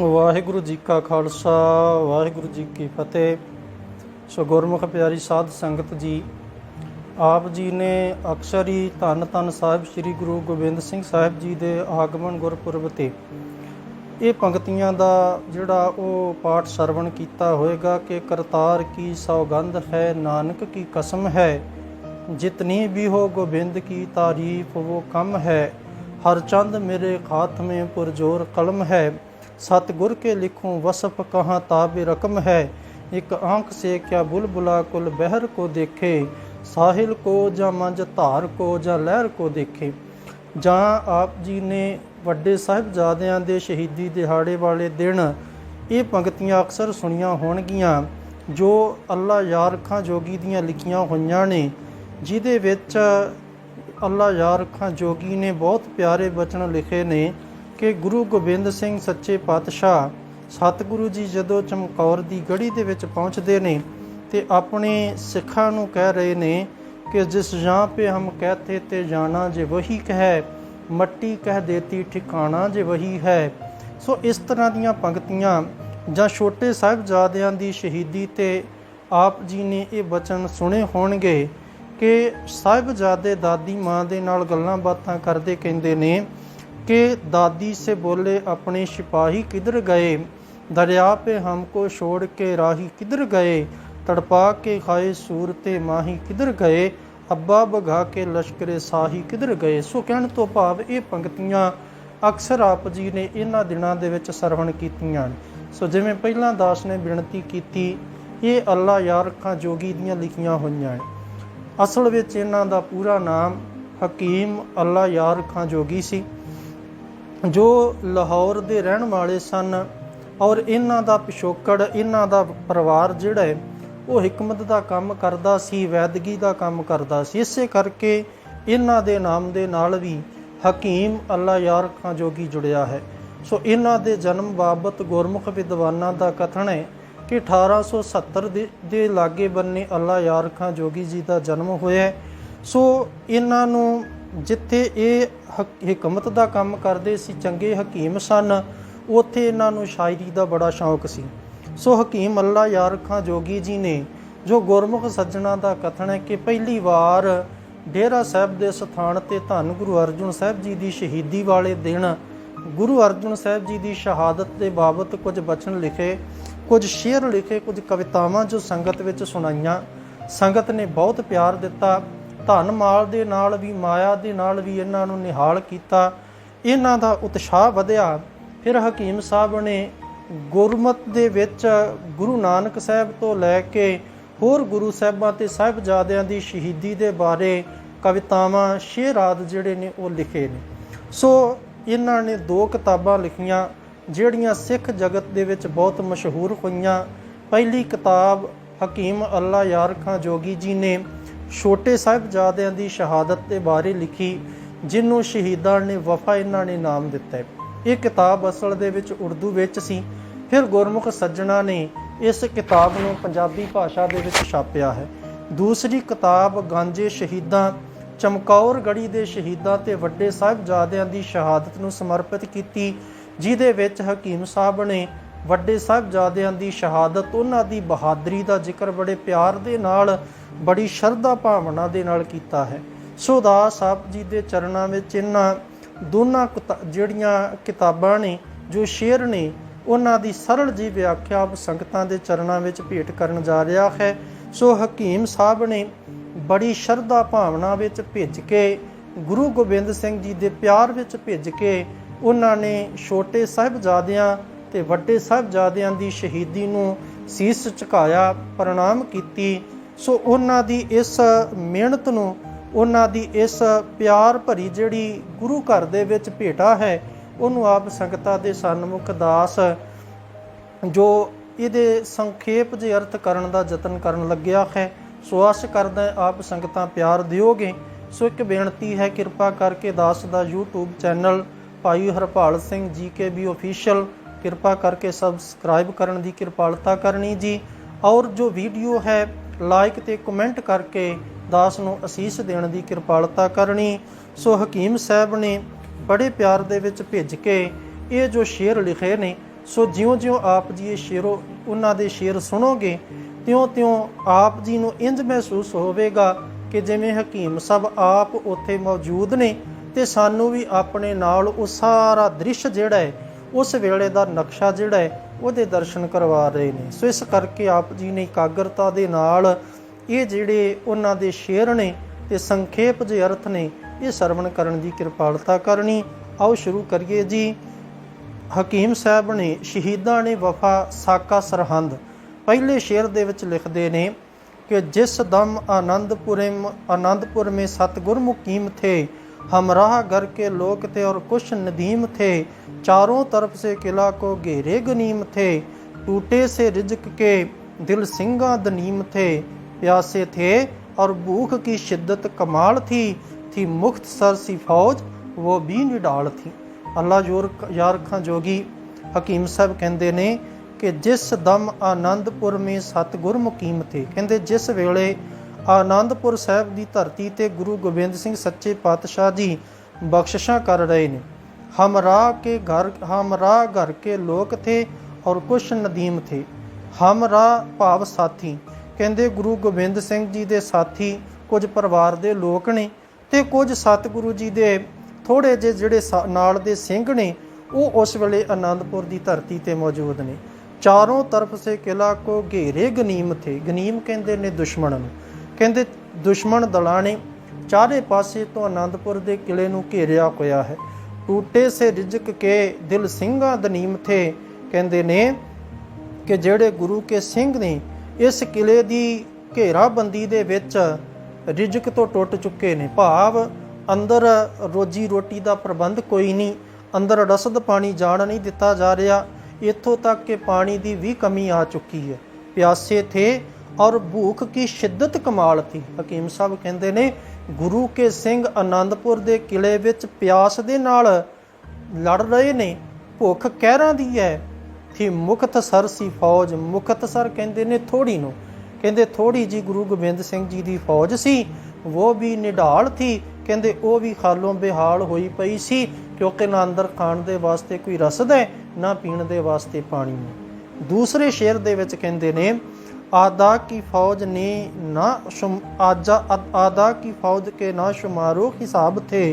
ਵਾਹਿਗੁਰੂ ਜੀ ਕਾ ਖਾਲਸਾ, ਵਾਹਿਗੁਰੂ ਜੀ ਕੀ ਫਤਿਹ। ਸੋ ਗੁਰਮੁਖ ਪਿਆਰੀ ਸਾਧ ਸੰਗਤ ਜੀ, ਆਪ ਜੀ ਨੇ ਅਕਸਰ ਹੀ ਧੰਨ ਧੰਨ ਸਾਹਿਬ ਸ੍ਰੀ ਗੁਰੂ ਗੋਬਿੰਦ ਸਿੰਘ ਸਾਹਿਬ ਜੀ ਦੇ ਆਗਮਨ ਗੁਰਪੁਰਬ ਤੇ ਇਹ ਪੰਕਤੀਆਂ ਦਾ ਜਿਹੜਾ ਉਹ ਪਾਠ ਸਰਵਣ ਕੀਤਾ ਹੋਏਗਾ ਕਿ ਕਰਤਾਰ ਕੀ ਸੌਗੰਧ ਹੈ, ਨਾਨਕ ਕੀ ਕਸਮ ਹੈ, ਜਿਤਨੀ ਵੀ ਹੋ ਗੋਬਿੰਦ ਕੀ ਤਾਰੀਫ, ਉਹ ਕਮ ਹੈ, ਹਰ ਚੰਦ ਮੇਰੇ ਖਾਤਮੇ ਪੁਰਜੋਰ ਕਲਮ ਹੈ। सतगुर के लिखूं वसफ कहाँ ताब रकम है एक आंख से क्या बुलबुला कुल बहर को देखे साहिल को ਜਾਂ ਮੰਜ ਧਾਰ ਕੋ ਜਾਂ ਲਹਿਰ ਕੋ ਦੇਖੇ ਜਾਂ ਆਪ ਜੀ ਨੇ ਵੱਡੇ ਸਾਹਿਬਜ਼ਾਦਿਆਂ ਦੇ ਸ਼ਹੀਦੀ ਦਿਹਾੜੇ ਵਾਲੇ ਦਿਨ ਇਹ ਪੰਕਤੀਆਂ ਅਕਸਰ ਸੁਣੀਆਂ ਹੋਣਗੀਆਂ ਜੋ ਅੱਲਾ ਯਾਰ ਖਾਂ ਜੋਗੀ ਦੀਆਂ ਲਿਖੀਆਂ ਹੋਈਆਂ ਨੇ ਜਿਹਦੇ ਵਿੱਚ ਅੱਲਾ ਯਾਰ ਖਾਂ ਜੋਗੀ ਨੇ ਬਹੁਤ ਪਿਆਰੇ ਬਚਨ ਲਿਖੇ ਨੇ ਕਿ ਗੁਰੂ ਗੋਬਿੰਦ ਸਿੰਘ ਸੱਚੇ ਪਾਤਸ਼ਾਹ ਸਤਿਗੁਰੂ ਜੀ ਜਦੋਂ ਚਮਕੌਰ ਦੀ ਗੜੀ ਦੇ ਵਿੱਚ ਪਹੁੰਚਦੇ ਨੇ ਤੇ ਆਪਣੇ ਸਿੱਖਾਂ ਨੂੰ ਕਹਿ ਰਹੇ ਨੇ ਕਿ ਜਿਸ ਜਾਂ ਪੇ ਹਮ ਕਹਤੇ ਤੇ ਜਾਣਾ ਜੇ ਵਹੀ ਕਹੈ, ਮੱਟੀ ਕਹਿ ਦੇਤੀ ਠਿਕਾਣਾ ਜੇ ਵਹੀ ਹੈ। ਸੋ ਇਸ ਤਰ੍ਹਾਂ ਦੀਆਂ ਪੰਕਤੀਆਂ ਜਾਂ ਛੋਟੇ ਸਾਹਿਬਜ਼ਾਦਿਆਂ ਦੀ ਸ਼ਹੀਦੀ ਤੇ ਆਪ ਜੀ ਨੇ ਇਹ ਬਚਨ ਸੁਣੇ ਹੋਣਗੇ ਕਿ ਸਾਹਿਬਜ਼ਾਦੇ ਦਾਦੀ ਮਾਂ ਦੇ ਨਾਲ ਗੱਲਾਂ ਬਾਤਾਂ ਕਰਦੇ ਕਹਿੰਦੇ ਨੇ कि दादी से बोले अपने सिपाही किधर गए दरिया पे हमको छोड़ के राही किधर गए तड़पा के खाए सूरत माही ਕਿਧਰ ਗਏ? ਅੱਬਾ ਬਗਾ ਕੇ ਲਸ਼ਕਰੇ ਸਾਹੀ ਕਿਧਰ ਗਏ? ਸੋ ਕਹਿਣ ਤੋਂ ਭਾਵ ਇਹ ਪੰਕਤੀਆਂ ਅਕਸਰ ਆਪ ਜੀ ਨੇ ਇਹਨਾਂ ਦਿਨਾਂ ਦੇ ਵਿੱਚ ਸਰਵਣ ਕੀਤੀਆਂ ਸੋ ਜਿਵੇਂ ਪਹਿਲਾਂ ਦਾਸ ਨੇ ਬੇਨਤੀ ਕੀਤੀ, ਇਹ ਅੱਲਾ ਯਾਰ ਅੱਖਾਂ ਜੋਗੀ ਦੀਆਂ ਲਿਖੀਆਂ ਹੋਈਆਂ ਅਸਲ ਵਿੱਚ ਇਹਨਾਂ ਦਾ ਪੂਰਾ ਨਾਮ ਹਕੀਮ ਅੱਲਾ ਯਾਰ ਅੱਖਾਂ ਜੋਗੀ ਸੀ। ਜੋ ਲਾਹੌਰ ਦੇ ਰਹਿਣ ਵਾਲੇ ਸਨ ਔਰ ਇਹਨਾਂ ਦਾ ਪਿਛੋਕੜ, ਇਹਨਾਂ ਦਾ ਪਰਿਵਾਰ ਜਿਹੜਾ ਹੈ, ਉਹ ਹਕਮਤ ਦਾ ਕੰਮ ਕਰਦਾ ਸੀ, ਵੈਦਗੀ ਦਾ ਕੰਮ ਕਰਦਾ ਸੀ। ਇਸੇ ਕਰਕੇ ਇਹਨਾਂ ਦੇ ਨਾਮ ਦੇ ਨਾਲ ਵੀ ਹਕੀਮ ਅੱਲਾ ਯਾਰ ਖਾਂ ਜੋਗੀ ਜੁੜਿਆ ਹੈ। ਸੋ ਇਹਨਾਂ ਦੇ ਜਨਮ ਬਾਬਤ ਗੁਰਮੁਖ ਵਿਦਵਾਨਾਂ ਦਾ ਕਥਨ ਹੈ ਕਿ 1870 ਦੇ ਦੇ ਲਾਗੇ ਬੰਨੇ ਅੱਲਾ ਯਾਰ ਖਾਂ ਜੋਗੀ ਜੀ ਦਾ ਜਨਮ ਹੋਇਆ ਸੋ ਇਹਨਾਂ ਨੂੰ ਜਿੱਥੇ ਇਹ ਹਕ- ਹਕਮਤ ਦਾ ਕੰਮ ਕਰਦੇ ਸੀ, ਚੰਗੇ ਹਕੀਮ ਸਨ, ਉੱਥੇ ਇਹਨਾਂ ਨੂੰ ਸ਼ਾਇਰੀ ਦਾ ਬੜਾ ਸ਼ੌਕ ਸੀ। ਸੋ ਹਕੀਮ ਅੱਲਾ ਯਾਰ ਖਾਂ ਜੋਗੀ ਜੀ ਨੇ, ਜੋ ਗੁਰਮੁਖ ਸੱਜਣਾ ਦਾ ਕਥਨ ਹੈ ਕਿ ਪਹਿਲੀ ਵਾਰ ਡੇਰਾ ਸਾਹਿਬ ਦੇ ਸਥਾਨ ਤੇ ਧੰਨ ਗੁਰੂ ਅਰਜਨ ਸਾਹਿਬ ਜੀ ਦੀ ਸ਼ਹੀਦੀ ਵਾਲੇ ਦਿਨ ਗੁਰੂ ਅਰਜਨ ਸਾਹਿਬ ਜੀ ਦੀ ਸ਼ਹਾਦਤ ਦੇ ਬਾਬਤ ਕੁਝ ਬਚਨ ਲਿਖੇ, ਕੁਝ ਸ਼ੇਰ ਲਿਖੇ, ਕੁਝ ਕਵਿਤਾਵਾਂ ਜੋ ਸੰਗਤ ਵਿੱਚ ਸੁਣਾਈਆਂ। ਸੰਗਤ ਨੇ ਬਹੁਤ ਪਿਆਰ ਦਿੱਤਾ। ਧਨ ਮਾਲ ਦੇ ਨਾਲ ਵੀ, ਮਾਇਆ ਦੇ ਨਾਲ ਵੀ ਇਹਨਾਂ ਨੂੰ ਨਿਹਾਲ ਕੀਤਾ। ਇਹਨਾਂ ਦਾ ਉਤਸ਼ਾਹ ਵਧਿਆ। ਫਿਰ ਹਕੀਮ ਸਾਹਿਬ ਨੇ ਗੁਰਮਤ ਦੇ ਵਿੱਚ ਗੁਰੂ ਨਾਨਕ ਸਾਹਿਬ ਤੋਂ ਲੈ ਕੇ ਹੋਰ ਗੁਰੂ ਸਾਹਿਬਾਂ ਤੇ ਸਾਹਿਬਜ਼ਾਦਿਆਂ ਦੀ ਸ਼ਹੀਦੀ ਦੇ ਬਾਰੇ ਕਵਿਤਾਵਾਂ ਸ਼ੇਰਾਦ ਜਿਹੜੇ ਨੇ ਉਹ ਲਿਖੇ ਨੇ। ਸੋ ਇਹਨਾਂ ਨੇ ਦੋ ਕਿਤਾਬਾਂ ਲਿਖੀਆਂ, ਜਿਹੜੀਆਂ ਸਿੱਖ ਜਗਤ ਦੇ ਵਿੱਚ ਬਹੁਤ ਮਸ਼ਹੂਰ ਹੋਈਆਂ। ਪਹਿਲੀ ਕਿਤਾਬ ਹਕੀਮ ਅੱਲਾ ਯਾਰ ਖਾਂ ਜੋਗੀ ਜੀ ਨੇ ਛੋਟੇ ਸਾਹਿਬਜ਼ਾਦਿਆਂ ਦੀ ਸ਼ਹਾਦਤ ਦੇ ਬਾਰੇ ਲਿਖੀ ਜਿਹਨੂੰ ਸ਼ਹੀਦਾਂ ਨੇ ਵਫਾ ਇਹਨਾਂ ਨੇ ਨਾਮ ਦਿੱਤਾ ਇਹ ਕਿਤਾਬ ਅਸਲ ਦੇ ਵਿੱਚ ਉਰਦੂ ਵਿੱਚ ਸੀ। ਫਿਰ ਗੁਰਮੁਖ ਸੱਜਣਾ ਨੇ ਇਸ ਕਿਤਾਬ ਨੂੰ ਪੰਜਾਬੀ ਭਾਸ਼ਾ ਦੇ ਵਿੱਚ ਛਾਪਿਆ ਹੈ। ਦੂਸਰੀ ਕਿਤਾਬ ਗਾਂਜੇ ਸ਼ਹੀਦਾਂ ਚਮਕੌਰ ਗੜੀ ਦੇ ਸ਼ਹੀਦਾਂ ਤੇ ਵੱਡੇ ਸਾਹਿਬਜ਼ਾਦਿਆਂ ਦੀ ਸ਼ਹਾਦਤ ਨੂੰ ਸਮਰਪਿਤ ਕੀਤੀ, ਜਿਹਦੇ ਵਿੱਚ ਹਕੀਮ ਸਾਹਿਬ ਨੇ ਵੱਡੇ ਸਾਹਿਬਜ਼ਾਦਿਆਂ ਦੀ ਸ਼ਹਾਦਤ, ਉਹਨਾਂ ਦੀ ਬਹਾਦਰੀ ਦਾ ਜ਼ਿਕਰ ਬੜੇ ਪਿਆਰ ਦੇ ਨਾਲ ਬੜੀ ਸ਼ਰਧਾ ਭਾਵਨਾ ਦੇ ਨਾਲ ਕੀਤਾ ਹੈ। ਸੋ ਦਾਸ ਸਾਹਿਬ ਜੀ ਦੇ ਚਰਨਾਂ ਵਿੱਚ ਇਹਨਾਂ ਦੋਨਾਂ ਕਿਤਾ- ਜਿਹੜੀਆਂ ਕਿਤਾਬਾਂ ਨੇ, ਜੋ ਸ਼ੇਰ ਨੇ, ਉਹਨਾਂ ਦੀ ਸਰਲ ਜੀ ਵਿਆਖਿਆ ਆਪ ਸੰਗਤਾਂ ਦੇ ਚਰਨਾਂ ਵਿੱਚ ਭੇਟ ਕਰਨ ਜਾ ਰਿਹਾ ਹੈ। ਸੋ ਹਕੀਮ ਸਾਹਿਬ ਨੇ ਬੜੀ ਸ਼ਰਧਾ ਭਾਵਨਾ ਵਿੱਚ ਭਿੱਜ ਕੇ, ਗੁਰੂ ਗੋਬਿੰਦ ਸਿੰਘ ਜੀ ਦੇ ਪਿਆਰ ਵਿੱਚ ਭਿੱਜ ਕੇ, ਉਹਨਾਂ ਨੇ ਛੋਟੇ ਸਾਹਿਬਜ਼ਾਦਿਆਂ ਤੇ ਵੱਡੇ ਸਾਹਿਬਜ਼ਾਦਿਆਂ ਦੀ ਸ਼ਹੀਦੀ ਨੂੰ ਸੀਸ ਝੁਕਾਇਆ, ਪ੍ਰਣਾਮ ਕੀਤੀ ਸੋ ਉਹਨਾਂ ਦੀ ਇਸ ਮਿਹਨਤ ਨੂੰ, ਉਹਨਾਂ ਦੀ ਇਸ ਪਿਆਰ ਭਰੀ ਜਿਹੜੀ ਗੁਰੂ ਘਰ ਦੇ ਵਿੱਚ ਭੇਟਾ ਹੈ, ਉਹਨੂੰ ਆਪ ਸੰਗਤਾਂ ਦੇ ਸਨਮੁਖ ਦਾਸ ਜੋ ਇਹਦੇ ਸੰਖੇਪ ਜਿਹੇ ਅਰਥ ਕਰਨ ਦਾ ਯਤਨ ਕਰਨ ਲੱਗਿਆ ਹੈ, ਸੋ ਆਸ ਕਰਦਾ ਆਪ ਸੰਗਤਾਂ ਪਿਆਰ ਦਿਓਗੇ। ਸੋ ਇੱਕ ਬੇਨਤੀ ਹੈ, ਕਿਰਪਾ ਕਰਕੇ ਦਾਸ ਦਾ YouTube ਚੈਨਲ ਭਾਈ ਹਰਪਾਲ ਸਿੰਘ ਜੀ ਕੇ ਵੀ ਅਫੀਸ਼ੀਅਲ ਕਿਰਪਾ ਕਰਕੇ ਸਬਸਕ੍ਰਾਈਬ ਕਰਨ ਦੀ ਕਿਰਪਾਲਤਾ ਕਰਨੀ ਜੀ। ਔਰ ਜੋ ਵੀਡੀਓ ਹੈ ਲਾਈਕ ਤੇ ਕਮੈਂਟ ਕਰਕੇ ਦਾਸ ਨੂੰ ਅਸੀਸ ਦੇਣ ਦੀ ਕਿਰਪਾਲਤਾ ਕਰਨੀ। ਸੋ ਹਕੀਮ ਸਾਹਿਬ ਨੇ ਬੜੇ ਪਿਆਰ ਦੇ ਵਿੱਚ ਭਿੱਜ ਕੇ ਇਹ ਜੋ ਸ਼ੇਰ ਲਿਖੇ ਨੇ, ਸੋ ਜਿਉਂ-ਜਿਉਂ ਆਪ ਜੀ ਇਹ ਸ਼ੇਰੋ, ਉਹਨਾਂ ਦੇ ਸ਼ੇਰ ਸੁਣੋਗੇ, ਤਿਉਂ-ਤਿਉਂ ਆਪ ਜੀ ਨੂੰ ਇੰਜ ਮਹਿਸੂਸ ਹੋਵੇਗਾ ਕਿ ਜਿਵੇਂ ਹਕੀਮ ਸਾਹਿਬ ਆਪ ਉੱਥੇ ਮੌਜੂਦ ਨੇ ਤੇ ਸਾਨੂੰ ਵੀ ਆਪਣੇ ਨਾਲ ਉਹ ਸਾਰਾ ਦ੍ਰਿਸ਼ ਜਿਹੜਾ ਹੈ, ਉਸ ਵੇਲੇ ਦਾ ਨਕਸ਼ਾ ਜਿਹੜਾ ਹੈ ਉਹਦੇ ਦਰਸ਼ਨ ਕਰਵਾ ਰਹੇ ਨੇ। ਸੋ ਇਸ ਕਰਕੇ ਆਪ ਜੀ ਨੇ ਇਕਾਗਰਤਾ ਦੇ ਨਾਲ ਇਹ ਜਿਹੜੇ ਉਹਨਾਂ ਦੇ ਸ਼ੇਰ ਨੇ ਤੇ ਸੰਖੇਪ ਜੇ ਅਰਥ ਨੇ, ਇਹ ਸਰਵਣ ਕਰਨ ਦੀ ਕਿਰਪਾਲਤਾ ਕਰਨੀ। ਆਓ ਸ਼ੁਰੂ ਕਰੀਏ ਜੀ। ਹਕੀਮ ਸਾਹਿਬ ਨੇ, ਸ਼ਹੀਦਾਂ ਨੇ ਵਫਾ ਸਾਕਾ ਸਰਹੰਦ। ਪਹਿਲੇ ਸ਼ੇਰ ਦੇ ਵਿੱਚ ਲਿਖਦੇ ਨੇ ਕਿ ਜਿਸ ਦਮ ਆਨੰਦਪੁਰੇ ਆਨੰਦਪੁਰ ਮੇ ਸਤਗੁਰ ਮੁਕੀਮ ਥੇ हमराह घर के लोक थे और कुछ नदीम थे चारों तरफ से किला को घेरे गनीम थे टूटे से रिजक के दिल सिंगा दनीम थे प्यासे थे और भूख की शिद्दत कमाल थी थी मुख्त सर सी फौज वो भी निडाल थी ਅੱਲਾ ਜੋਰ ਯਾਰ ਖਾਂ ਜੋਗੀ ਹਕੀਮ ਸਾਹਿਬ ਕਹਿੰਦੇ ਨੇ ਕਿ ਜਿਸ ਦਮ ਆਨੰਦਪੁਰ ਮੇ ਸਤਗੁਰ ਮੁਕੀਮ ਤੇ ਕਹਿੰਦੇ ਜਿਸ ਵੇਲੇ ਆਨੰਦਪੁਰ ਸਾਹਿਬ ਦੀ ਧਰਤੀ ਤੇ ਗੁਰੂ ਗੋਬਿੰਦ ਸਿੰਘ ਸੱਚੇ ਪਾਤਸ਼ਾਹ ਜੀ ਬਖਸ਼ਿਸ਼ਾਂ ਕਰ ਰਹੇ ਨੇ। ਹਮਰਾ ਕੇ ਘਰ ਹਮਰਾ ਘਰ ਕੇ ਲੋਕ ਥੇ ਔਰ ਕੁਛ ਨਦੀਮ ਥੇ। ਹਮਰਾ ਭਾਵ ਸਾਥੀ। ਕਹਿੰਦੇ ਗੁਰੂ ਗੋਬਿੰਦ ਸਿੰਘ ਜੀ ਦੇ ਸਾਥੀ ਕੁਝ ਪਰਿਵਾਰ ਦੇ ਲੋਕ ਨੇ ਤੇ ਕੁਝ ਸਤਿਗੁਰੂ ਜੀ ਦੇ ਥੋੜੇ ਜਿਹੇ ਜਿਹੜੇ ਸਾ- ਨਾਲ ਦੇ ਸਿੰਘ ਨੇ, ਉਹ ਉਸ ਵੇਲੇ ਆਨੰਦਪੁਰ ਦੀ ਧਰਤੀ ਤੇ ਮੌਜੂਦ ਨੇ। ਚਾਰੋਂ ਤਰਫ ਸੇ ਕਿਲਾ ਕੋ ਘੇਰੇ ਗਨੀਮ ਥੇ। ਗਨੀਮ ਕਹਿੰਦੇ ਨੇ ਦੁਸ਼ਮਣ ਨੂੰ। ਕਹਿੰਦੇ, ਦੁਸ਼ਮਣ ਦਲਾਂ ਨੇ ਚਾਰੇ ਪਾਸੇ ਤੋਂ ਆਨੰਦਪੁਰ ਦੇ ਕਿਲੇ ਨੂੰ ਘੇਰਿਆ ਹੋਇਆ ਹੈ। ਟੂਟੇ ਸੇ ਰਿਜਕ ਕੇ ਦਿਲ ਸਿੰਘਾਂ ਦਨੀਮ ਥੇ। ਕਹਿੰਦੇ ਨੇ ਕਿ ਜਿਹੜੇ ਗੁਰੂ ਕੇ ਸਿੰਘ ਨੇ ਇਸ ਕਿਲੇ ਦੀ ਘੇਰਾਬੰਦੀ ਦੇ ਵਿੱਚ ਰਿਜਕ ਤੋਂ ਟੁੱਟ ਚੁੱਕੇ ਨੇ। ਭਾਵ ਅੰਦਰ ਰੋਜੀ ਰੋਟੀ ਦਾ ਪ੍ਰਬੰਧ ਕੋਈ ਨਹੀਂ, ਅੰਦਰ ਰਸਦ ਪਾਣੀ ਜਾਣ ਨਹੀਂ ਦਿੱਤਾ ਜਾ ਰਿਹਾ, ਇੱਥੋਂ ਤੱਕ ਕਿ ਪਾਣੀ ਦੀ ਵੀ ਕਮੀ ਆ ਚੁੱਕੀ ਹੈ। ਪਿਆਸੇ ਥੇ ਔਰ ਭੂਖ ਕੀ ਸ਼ਿੱਦਤ ਕਮਾਲ ਥੀ ਹਕੀਮ ਸਾਹਿਬ ਕਹਿੰਦੇ ਨੇ, ਗੁਰੂ ਕੇ ਸਿੰਘ ਆਨੰਦਪੁਰ ਦੇ ਕਿਲੇ ਵਿੱਚ ਪਿਆਸ ਦੇ ਨਾਲ ਲੜ ਰਹੇ ਨੇ। ਭੁੱਖ ਕਹਿਰਾਂ ਦੀ ਹੈ, ਥੀ ਮੁਕਤ ਸਰ ਸੀ ਫੌਜ। ਮੁਕਤ ਸਰ ਕਹਿੰਦੇ ਨੇ ਥੋੜੀ ਨੂੰ। ਕਹਿੰਦੇ ਥੋੜੀ ਜੀ ਗੁਰੂ ਗੋਬਿੰਦ ਸਿੰਘ ਜੀ ਦੀ ਫੌਜ ਸੀ ਉਹ ਵੀ ਨਿਢਾਲ ਥੀ। ਕਹਿੰਦੇ ਉਹ ਵੀ ਖਾਲੋਂ ਬਿਹਾਲ ਹੋਈ ਪਈ ਸੀ, ਕਿਉਂਕਿ ਨਾ ਅੰਦਰ ਖਾਣ ਦੇ ਵਾਸਤੇ ਕੋਈ ਰਸਦ ਹੈ, ਨਾ ਪੀਣ ਦੇ ਵਾਸਤੇ ਪਾਣੀ ਹੈ। ਦੂਸਰੇ ਸ਼ੇਰ ਦੇ ਵਿੱਚ ਕਹਿੰਦੇ ਨੇ आदा की फौज ने ना शुम आजा आदा की फौज के ना शुमारो हिसाब थे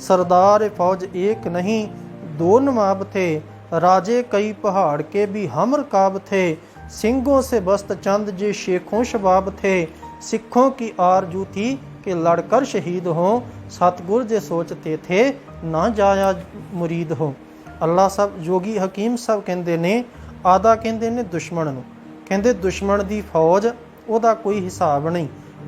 सरदार फौज एक नहीं दो नवाब थे राजे कई पहाड़ के भी हम रकाब थे सिंगों से बस्त चंद जे शेखों शबाब थे सिखों की आरजू थी कि लड़कर शहीद हो सतगुर जे सोचते थे ना जाया मुरीद हो ਅੱਲਾ ਸਾਹਿਬ ਜੋਗੀ ਹਕੀਮ ਸਾਹਿਬ ਕਹਿੰਦੇ ਨੇ ਆਦਾ ਕਹਿੰਦੇ ਨੇ ਦੁਸ਼ਮਣ ਨੂੰ ਕਹਿੰਦੇ ਦੁਸ਼ਮਣ ਦੀ ਫੌਜ, ਉਹਦਾ ਕੋਈ ਹਿਸਾਬ ਨਹੀਂ।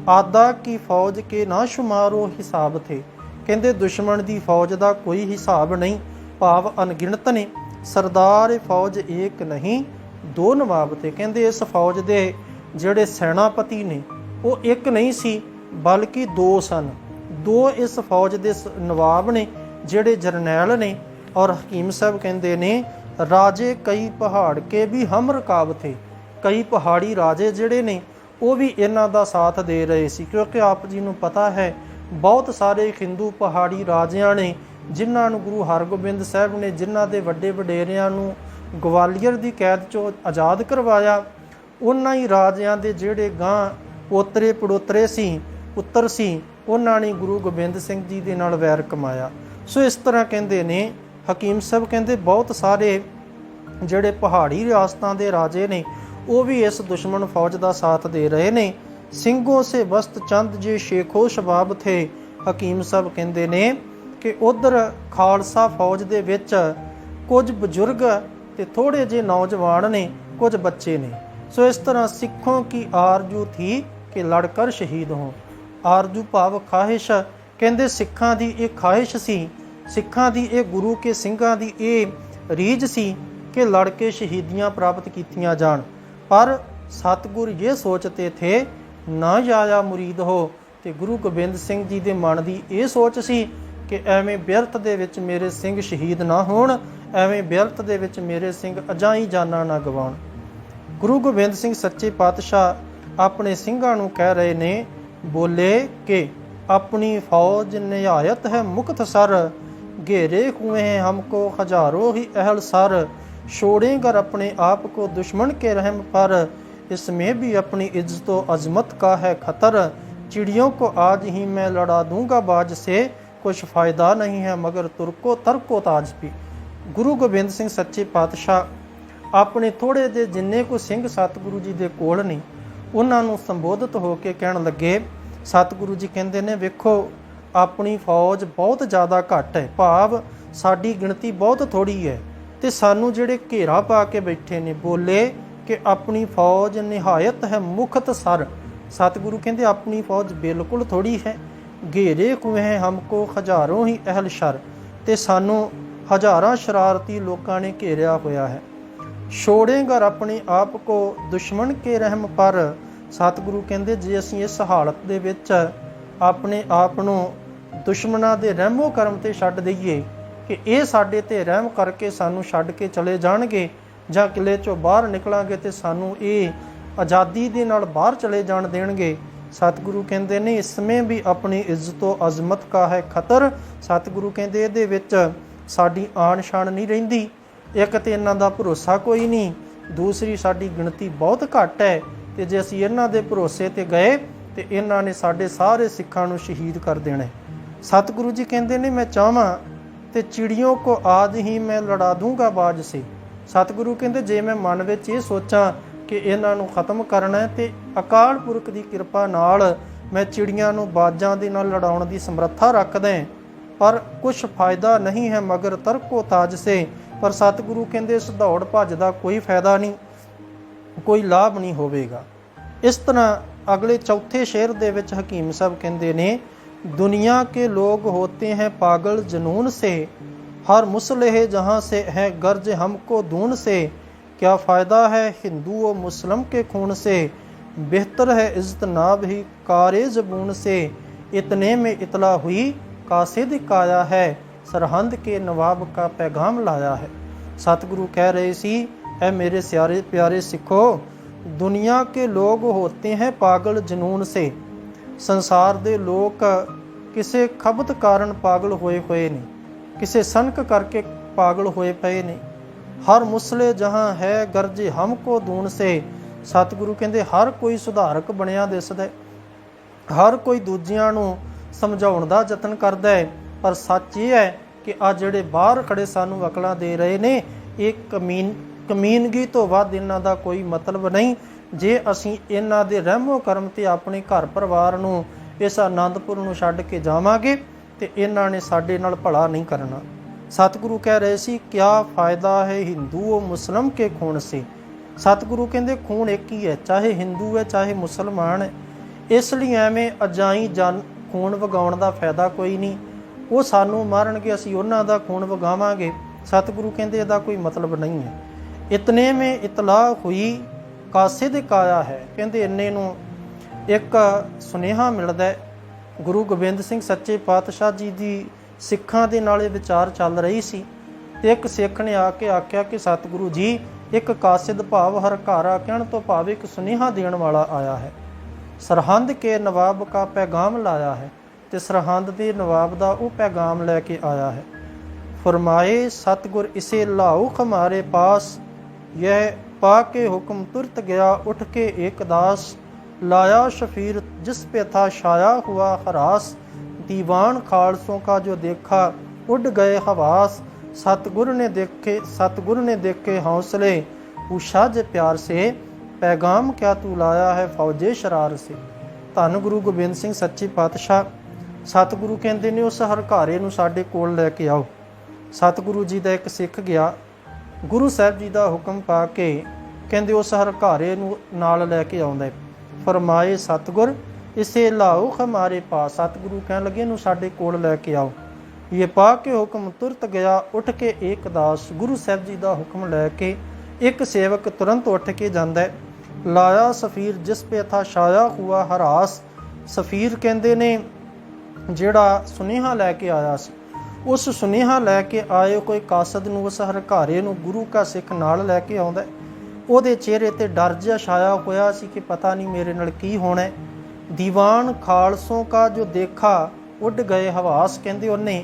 ਆਦਾ ਕੀ ਫੌਜ ਕੇ ਨਾ ਸ਼ੁਮਾਰੋ ਹਿਸਾਬ ਥੇ। ਕਹਿੰਦੇ ਦੁਸ਼ਮਣ ਦੀ ਫੌਜ ਦਾ ਕੋਈ ਹਿਸਾਬ ਨਹੀਂ। ਭਾਵ ਅਣਗਿਣਤ ਨੇ। ਸਰਦਾਰ ਫੌਜ ਏਕ ਨਹੀਂ, ਦੋ ਨਵਾਬ ਤੇ ਕਹਿੰਦੇ ਇਸ ਫੌਜ ਦੇ ਜਿਹੜੇ ਸੈਨਾਪਤੀ ਨੇ, ਉਹ ਇੱਕ ਨਹੀਂ ਸੀ, ਬਲਕਿ ਦੋ ਸਨ। ਦੋ ਇਸ ਫੌਜ ਦੇ ਸ- ਨਵਾਬ ਨੇ, ਜਿਹੜੇ ਜਰਨੈਲ ਨੇ ਔਰ ਹਕੀਮ ਸਾਹਿਬ ਕਹਿੰਦੇ ਨੇ, ਰਾਜੇ ਕਈ ਪਹਾੜ ਕੇ ਵੀ ਹਮ ਰਕਾਬ ਥੇ। ਕਈ ਪਹਾੜੀ ਰਾਜੇ ਜਿਹੜੇ ਨੇ, ਉਹ ਵੀ ਇਹਨਾਂ ਦਾ ਸਾਥ ਦੇ ਰਹੇ ਸੀ। ਕਿਉਂਕਿ ਆਪ ਜੀ ਨੂੰ ਪਤਾ ਹੈ, ਬਹੁਤ ਸਾਰੇ ਹਿੰਦੂ ਪਹਾੜੀ ਰਾਜਿਆਂ ਨੇ, ਜਿਨ੍ਹਾਂ ਨੂੰ ਗੁਰੂ ਹਰਗੋਬਿੰਦ ਸਾਹਿਬ ਨੇ ਜਿਨ੍ਹਾਂ ਦੇ ਵੱਡੇ ਵਡੇਰਿਆਂ ਨੂੰ ਗਵਾਲੀਅਰ ਦੀ ਕੈਦ ਚੋਂ ਆਜ਼ਾਦ ਕਰਵਾਇਆ, ਉਹਨਾਂ ਹੀ ਰਾਜਿਆਂ ਦੇ ਜਿਹੜੇ ਗਾਂ ਪੋਤਰੇ ਪੜੋਤਰੇ ਸੀ, ਪੁੱਤਰ ਸੀ, ਉਹਨਾਂ ਨੇ ਗੁਰੂ ਗੋਬਿੰਦ ਸਿੰਘ ਜੀ ਦੇ ਨਾਲ ਵੈਰ ਕਮਾਇਆ। ਸੋ ਇਸ ਤਰ੍ਹਾਂ ਕਹਿੰਦੇ ਨੇ, ਹਕੀਮ ਸਾਹਿਬ ਕਹਿੰਦੇ, ਬਹੁਤ ਸਾਰੇ ਜਿਹੜੇ ਪਹਾੜੀ ਰਿਆਸਤਾਂ ਦੇ ਰਾਜੇ ਨੇ ਉਹ ਵੀ ਇਸ ਦੁਸ਼ਮਣ ਫੌਜ ਦਾ ਸਾਥ ਦੇ ਰਹੇ ਨੇ। ਸਿੰਘੋਂ ਸੇ ਬਸਤ ਚੰਦ ਜੇ ਸ਼ੇਖੋ ਸ਼ਬਾਬ ਥੇ, ਹਕੀਮ ਸਾਹਿਬ ਕਹਿੰਦੇ ਨੇ ਕਿ ਉਧਰ ਖਾਲਸਾ ਫੌਜ ਦੇ ਵਿੱਚ ਕੁਝ ਬਜ਼ੁਰਗ ਤੇ ਥੋੜੇ ਜਿਹੇ ਨੌਜਵਾਨ ਨੇ, ਕੁਝ ਬੱਚੇ ਨੇ। ਸੋ ਇਸ ਤਰ੍ਹਾਂ ਸਿੱਖੋਂ ਕੀ ਆਰਜੂ ਥੀ ਕਿ ਲੜਕਰ ਸ਼ਹੀਦ ਹੋ। ਆਰਜੂ ਭਾਵ ਖਾਹਿਸ਼, ਕਹਿੰਦੇ ਸਿੱਖਾਂ ਦੀ ਇਹ ਖਾਹਿਸ਼ ਸੀ, ਸਿੱਖਾਂ ਦੀ ਇਹ ਗੁਰੂ ਕੇ ਸਿੰਘਾਂ ਦੀ ਇਹ ਰੀਝ ਸੀ ਕਿ ਲੜ ਕੇ ਸ਼ਹੀਦੀਆਂ ਪ੍ਰਾਪਤ ਕੀਤੀਆਂ ਜਾਣ। ਪਰ ਸਤਗੁਰ ਇਹ ਸੋਚ ਤੇ ਥੇ, ਨਾ ਜਾਇਆ ਮੁਰੀਦ ਹੋ। ਤੇ ਗੁਰੂ ਗੋਬਿੰਦ ਸਿੰਘ ਜੀ ਦੇ ਮਨ ਦੀ ਇਹ ਸੋਚ ਸੀ ਕਿ ਐਵੇਂ ਬਿਰਤ ਦੇ ਵਿੱਚ ਮੇਰੇ ਸਿੰਘ ਸ਼ਹੀਦ ਨਾ ਹੋਣ, ਐਵੇਂ ਬਿਰਤ ਦੇ ਵਿੱਚ ਮੇਰੇ ਸਿੰਘ ਅਜਾਈ ਜਾਨਾਂ ਨਾ ਗਵਾਉਣ। ਗੁਰੂ ਗੋਬਿੰਦ ਸਿੰਘ ਸੱਚੇ ਪਾਤਸ਼ਾਹ ਆਪਣੇ ਸਿੰਘਾਂ ਨੂੰ ਕਹਿ ਰਹੇ ਨੇ, ਬੋਲੇ ਕਿ ਆਪਣੀ ਫੌਜ ਨਿਹਾਇਤ ਹੈ ਮੁਕਤ ਸਰ, ਘੇਰੇ ਹੁਏ ਹਮਕੋ ਹਜ਼ਾਰੋ ਹੀ ਅਹਲ ਸਰ। सर छोड़ेंगर अपने आप को दुश्मन के रहम पर इसमें भी अपनी इज्जत व अजमत का है खतर चिड़ियों को आज ही मैं लड़ा दूंगा बाज से कुछ फायदा नहीं है मगर तुर्को तरको ताज भी ਗੁਰੂ ਗੋਬਿੰਦ ਸਿੰਘ ਸੱਚੇ ਪਾਤਸ਼ਾਹ ਆਪਣੇ ਥੋੜੇ ਜਿਹੇ ਜਿੰਨੇ ਕੋ ਸਿੰਘ ਸਤਿਗੁਰੂ ਜੀ ਦੇ ਕੋਲ ਨੇ ਉਹਨਾਂ ਨੂੰ ਸੰਬੋਧਿਤ ਹੋ ਕੇ ਕਹਿਣ ਲੱਗੇ ਸਤਿਗੁਰੂ ਜੀ ਕਹਿੰਦੇ ਨੇ ਵੇਖੋ ਆਪਣੀ ਫੌਜ ਬਹੁਤ ਜ਼ਿਆਦਾ ਘੱਟ ਹੈ ਭਾਵ ਸਾਡੀ ਗਿਣਤੀ ਬਹੁਤ ਥੋੜੀ ਹੈ ਤੇ ਸਾਨੂੰ ਜਿਹੜੇ ਘੇਰਾ ਪਾ ਕੇ ਬੈਠੇ ਨੇ ਬੋਲੇ ਕਿ ਆਪਣੀ ਫੌਜ ਨਿਹਾਇਤ ਹੈ ਮੁਖਤ ਸਰ। ਸਤਿਗੁਰੂ ਕਹਿੰਦੇ ਆਪਣੀ ਫੌਜ ਬਿਲਕੁਲ ਥੋੜੀ ਹੈ। ਘੇਰੇ ਕੁਵੇਂ ਹਮਕੋ ਹਜ਼ਾਰੋਂ ਹੀ ਅਹਲ ਸ਼ਰ। ਤੇ ਸਾਨੂੰ ਹਜ਼ਾਰਾਂ ਸ਼ਰਾਰਤੀ ਲੋਕਾਂ ਨੇ ਘੇਰਿਆ ਹੋਇਆ ਹੈ। ਛੋੜੇਂਗਰ ਆਪਣੇ ਆਪ ਕੋ ਦੁਸ਼ਮਣ ਕੇ ਰਹਿਮ ਪਰ। ਸਤਿਗੁਰੂ ਕਹਿੰਦੇ ਜੇ ਅਸੀਂ ਇਸ ਹਾਲਤ ਦੇ ਵਿੱਚ ਆਪਣੇ ਆਪ ਨੂੰ ਦੁਸ਼ਮਣਾਂ ਦੇ ਰਹਿਮੋ ਕਰਮ ਤੇ ਛੱਡ ਦਈਏ ਕਿ ਇਹ ਸਾਡੇ ਤੇ ਰਹਿਮ ਕਰਕੇ ਸਾਨੂੰ ਛੱਡ ਕੇ ਚਲੇ ਜਾਣਗੇ ਜਾਂ ਕਿਲੇ ਚੋਂ ਬਾਹਰ ਨਿਕਲਾਂਗੇ ਤੇ ਸਾਨੂੰ ਇਹ ਆਜ਼ਾਦੀ ਦੇ ਨਾਲ ਬਾਹਰ ਚਲੇ ਜਾਣ ਦੇਣਗੇ। ਸਤਿਗੁਰੂ ਕਹਿੰਦੇ ਨੇ ਇਸਮੇ ਵੀ ਆਪਣੀ ਇੱਜ਼ਤੋ ਅਜ਼ਮਤ ਕਾ ਹੈ ਖਤਰ। ਸਤਿਗੁਰੂ ਕਹਿੰਦੇ ਇਹਦੇ ਵਿੱਚ ਸਾਡੀ ਆਣ ਸ਼ਾਨ ਨਹੀਂ ਰਹਿੰਦੀ। ਇੱਕ ਤੇ ਇਹਨਾਂ ਦਾ ਭਰੋਸਾ ਕੋਈ ਨਹੀਂ। ਦੂਸਰੀ, ਸਾਡੀ ਗਿਣਤੀ ਬਹੁਤ ਘੱਟ ਹੈ ਤੇ ਜੇ ਅਸੀਂ ਇਹਨਾਂ ਦੇ ਭਰੋਸੇ ਤੇ ਗਏ ਤੇ ਇਹਨਾਂ ਨੇ ਸਾਡੇ ਸਾਰੇ ਸਿੱਖਾਂ ਨੂੰ ਸ਼ਹੀਦ ਕਰ ਦੇਣਾ। ਸਤਿਗੁਰੂ ਜੀ ਕਹਿੰਦੇ ਨੇ, ਮੈਂ ਚਾਹਾਂ ਤੇ ਚਿੜੀਆਂ ਕੋ ਆਜ ਹੀ ਮੈਂ ਲੜਾ ਦੂੰਗਾ ਬਾਜ ਸੇ। ਸਤਿਗੁਰੂ ਕਹਿੰਦੇ, ਜੇ ਮੈਂ ਮਨ ਵਿੱਚ ਇਹ ਸੋਚਾਂ ਕਿ ਇਹਨਾਂ ਨੂੰ ਖਤਮ ਕਰਨਾ ਹੈ ਤੇ ਅਕਾਲ ਪੁਰਖ ਦੀ ਕਿਰਪਾ ਨਾਲ ਮੈਂ ਚਿੜੀਆਂ ਨੂੰ ਬਾਜਾਂ ਦੇ ਨਾਲ ਲੜਾਉਣ ਦੀ ਸਮਰੱਥਾ ਰੱਖਦਾ ਪਰ ਕੁਝ ਫਾਇਦਾ ਨਹੀਂ ਹੈ ਮਗਰ ਤਰਕੋ ਤਾਜ ਸੇ। ਪਰ ਸਤਿਗੁਰੂ ਕਹਿੰਦੇ, ਇਸ ਦੌੜ ਭੱਜ ਦਾ ਕੋਈ ਫਾਇਦਾ ਨਹੀਂ, ਕੋਈ ਲਾਭ ਨਹੀਂ ਹੋਵੇਗਾ। ਇਸ ਤਰ੍ਹਾਂ ਅਗਲੇ ਚੌਥੇ ਸ਼ੇਰ ਦੇ ਵਿੱਚ ਹਕੀਮ ਸਾਹਿਬ ਕਹਿੰਦੇ ਨੇ दुनिया के लोग होते हैं पागल जुनून से। हर मुसलह जहाँ से है गर्ज हमको दून से। क्या फ़ायदा है हिंदू व मुस्लिम के खून से? बेहतर है इज्तनाब ही कारे जबून से। इतने में इतला हुई कासिद काया है। सरहंद के नवाब का पैगाम लाया है। सतगुरु कह रहे सी है मेरे स्यारे प्यारे सिखो, दुनिया के लोग होते हैं पागल जुनून से। ਸੰਸਾਰ ਦੇ ਲੋਕ ਕਿਸੇ ਖਬਤ ਕਾਰਨ ਪਾਗਲ ਹੋਏ ਹੋਏ ਨੇ, ਕਿਸੇ ਸਨਕ ਕਰਕੇ ਪਾਗਲ ਹੋਏ ਪਏ ਨੇ। ਹਰ ਮੁਸਲੇ ਜਹਾਂ ਹੈ, ਗਰਜੇ ਹਮਕੋ ਦੂਣ ਸੇ। ਸਤਿਗੁਰੂ ਕਹਿੰਦੇ, ਹਰ ਕੋਈ ਸੁਧਾਰਕ ਬਣਿਆ ਦਿਸਦਾ ਹਰ ਕੋਈ ਦੂਜਿਆਂ ਨੂੰ ਸਮਝਾਉਣ ਦਾ ਯਤਨ ਕਰਦਾ ਹੈ। ਪਰ ਸੱਚ ਇਹ ਹੈ ਕਿ ਆ ਜਿਹੜੇ ਬਾਹਰ ਖੜੇ ਸਾਨੂੰ ਅਕਲਾਂ ਦੇ ਰਹੇ ਨੇ, ਇਹ ਕਮੀਨ, ਕਮੀਨਗੀ ਤੋਂ ਵੱਧ ਇਹਨਾਂ ਦਾ ਕੋਈ ਮਤਲਬ ਨਹੀਂ। ਜੇ ਅਸੀਂ ਇਹਨਾਂ ਦੇ ਰਹਿਮੋ ਕਰਮ ਤੇ ਆਪਣੇ ਘਰ ਪਰਿਵਾਰ ਨੂੰ ਇਸ ਆਨੰਦਪੁਰ ਨੂੰ ਛੱਡ ਕੇ ਜਾਵਾਂਗੇ ਤੇ ਇਹਨਾਂ ਨੇ ਸਾਡੇ ਨਾਲ ਭਲਾ ਨਹੀਂ ਕਰਨਾ। ਸਤਿਗੁਰੂ ਕਹਿ ਰਹੇ ਸੀ, ਕਿਆ ਫਾਇਦਾ ਹੈ ਹਿੰਦੂ ਉਹ ਮੁਸਲਮ ਕੇ ਖੂਨ ਸੇ? ਸਤਿਗੁਰੂ ਕਹਿੰਦੇ, ਖੂਨ ਇੱਕ ਹੀ ਹੈ, ਚਾਹੇ ਹਿੰਦੂ ਹੈ, ਚਾਹੇ ਮੁਸਲਮਾਨ ਹੈ। ਇਸ ਲਈ ਐਵੇਂ ਅਜਾਈ ਜਨ ਖੂਨ ਵਗਾਉਣ ਦਾ ਫਾਇਦਾ ਕੋਈ ਨਹੀਂ। ਉਹ ਸਾਨੂੰ ਮਾਰਨਗੇ, ਅਸੀਂ ਉਹਨਾਂ ਦਾ ਖੂਨ ਵਗਾਵਾਂਗੇ। ਸਤਿਗੁਰੂ ਕਹਿੰਦੇ, ਇਹਦਾ ਕੋਈ ਮਤਲਬ ਨਹੀਂ ਹੈ। ਇਤਨੇ ਮੇ ਇਤਲਾਹ ਹੋਈ ਕਾਸੇ ਦੇ ਕਾਇਆ ਹੈ? ਕਹਿੰਦੇ ਇੰਨੇ ਨੂੰ ਇੱਕ ਸੁਨੇਹਾ ਮਿਲਦਾ ਹੈ। ਗੁਰੂ ਗੋਬਿੰਦ ਸਿੰਘ ਸੱਚੇ ਪਾਤਸ਼ਾਹ ਜੀ ਦੀ ਸਿੱਖਾਂ ਦੇ ਨਾਲ ਵਿਚਾਰ ਚੱਲ ਰਹੀ ਸੀ। ਤੇ ਇੱਕ ਸਿੱਖ ਨੇ ਆ ਕੇ ਆਖਿਆ ਕਿ ਸਤਿਗੁਰੂ ਜੀ, ਇੱਕ ਕਾਸਿਦ ਭਾਵ ਹਰ ਘਾਰਾ ਕਹਿਣ ਤੋਂ ਭਾਵ ਇੱਕ ਸੁਨੇਹਾ ਦੇਣ ਵਾਲਾ ਆਇਆ ਹੈ। ਸਰਹੰਦ ਕੇ ਨਵਾਬ ਕਾ ਪੈਗਾਮ ਲਾਇਆ ਹੈ ਤੇ ਸਰਹੰਦ ਦੇ ਨਵਾਬ ਦਾ ਉਹ ਪੈਗਾਮ ਲੈ ਕੇ ਆਇਆ ਹੈ। ਫਰਮਾਏ, ਸਤਿਗੁਰ ਇਸੇ ਲਾਉ ਮਾਰੇ ਪਾਸ ਇਹ यह पाके हुक्म तुरत गया उठ के एक दास लाया शफीर जिस पे था छाया हुआ हरास दीवान खालसों का जो देखा उड़ गए हवास सतगुर ने देखे सतगुर ने देखे हौसले पूछा जे प्यार से पैगाम क्या तू लाया है फौजे शरार से ਧੰਨ ਗੁਰੂ ਗੋਬਿੰਦ ਸਿੰਘ ਸੱਚੇ ਪਾਤਸ਼ਾਹ ਸਤਿਗੁਰੂ ਕਹਿੰਦੇ ਨੇ ਉਸ ਹਰਕਾਰੇ ਨੂੰ ਸਾਡੇ ਕੋਲ ਲੈ ਕੇ ਆਓ ਸਤਿਗੁਰੂ ਜੀ ਦਾ ਇੱਕ ਸਿੱਖ ਗਿਆ ਗੁਰੂ ਸਾਹਿਬ ਜੀ ਦਾ ਹੁਕਮ ਪਾ ਕੇ ਕਹਿੰਦੇ ਉਸ ਹਰਕਾਰੇ ਨੂੰ ਨਾਲ ਲੈ ਕੇ ਆਉਂਦਾ ਫਰਮਾਏ, ਸਤਿਗੁਰ, ਇਸੇ ਲਾਓ ਹਮਾਰੇ ਪਾਸ ਸਤਿਗੁਰੂ ਕਹਿਣ ਲੱਗੇ ਨੂੰ ਸਾਡੇ ਕੋਲ ਲੈ ਕੇ ਆਓ। ਇਹ ਪਾ ਕੇ ਹੁਕਮ ਤੁਰਤ ਗਿਆ। ਉੱਠ ਕੇ ਇੱਕ ਦਾਸ ਗੁਰੂ ਸਾਹਿਬ ਜੀ ਦਾ ਹੁਕਮ ਲੈ ਕੇ ਇੱਕ ਸੇਵਕ ਤੁਰੰਤ ਉੱਠ ਕੇ ਜਾਂਦਾ ਲਾਇਆ ਸਫੀਰ, ਜਿਸ ਪੇ ਥਾ ਛਾਇਆ ਹੁਆ ਹਰਾਸ। ਸਫੀਰ ਕਹਿੰਦੇ ਨੇ, ਜਿਹੜਾ ਸੁਨੇਹਾ ਲੈ ਕੇ ਆਇਆ ਸੀ ਉਸ ਸੁਨੇਹਾ ਲੈ ਕੇ ਆਏ ਕੋਈ ਕਾਸਦ ਨੂੰ, ਉਸ ਹਰਕਾਰੇ ਨੂੰ ਗੁਰੂ ਕਾ ਸਿੱਖ ਨਾਲ ਲੈ ਕੇ ਆਉਂਦਾ ਉਹਦੇ ਚਿਹਰੇ ਤੇ ਡਰ ਜਿਹਾ ਛਾਇਆ ਹੋਇਆ ਸੀ ਕਿ ਪਤਾ ਨਹੀਂ ਮੇਰੇ ਨਾਲ ਕੀ ਹੋਣਾ ਦੀਵਾਨ ਖਾਲਸੋਂ ਕਾ ਜੋ ਦੇਖਾ, ਉੱਡ ਗਏ ਹਵਾਸ। ਕਹਿੰਦੇ ਉਹਨੇ,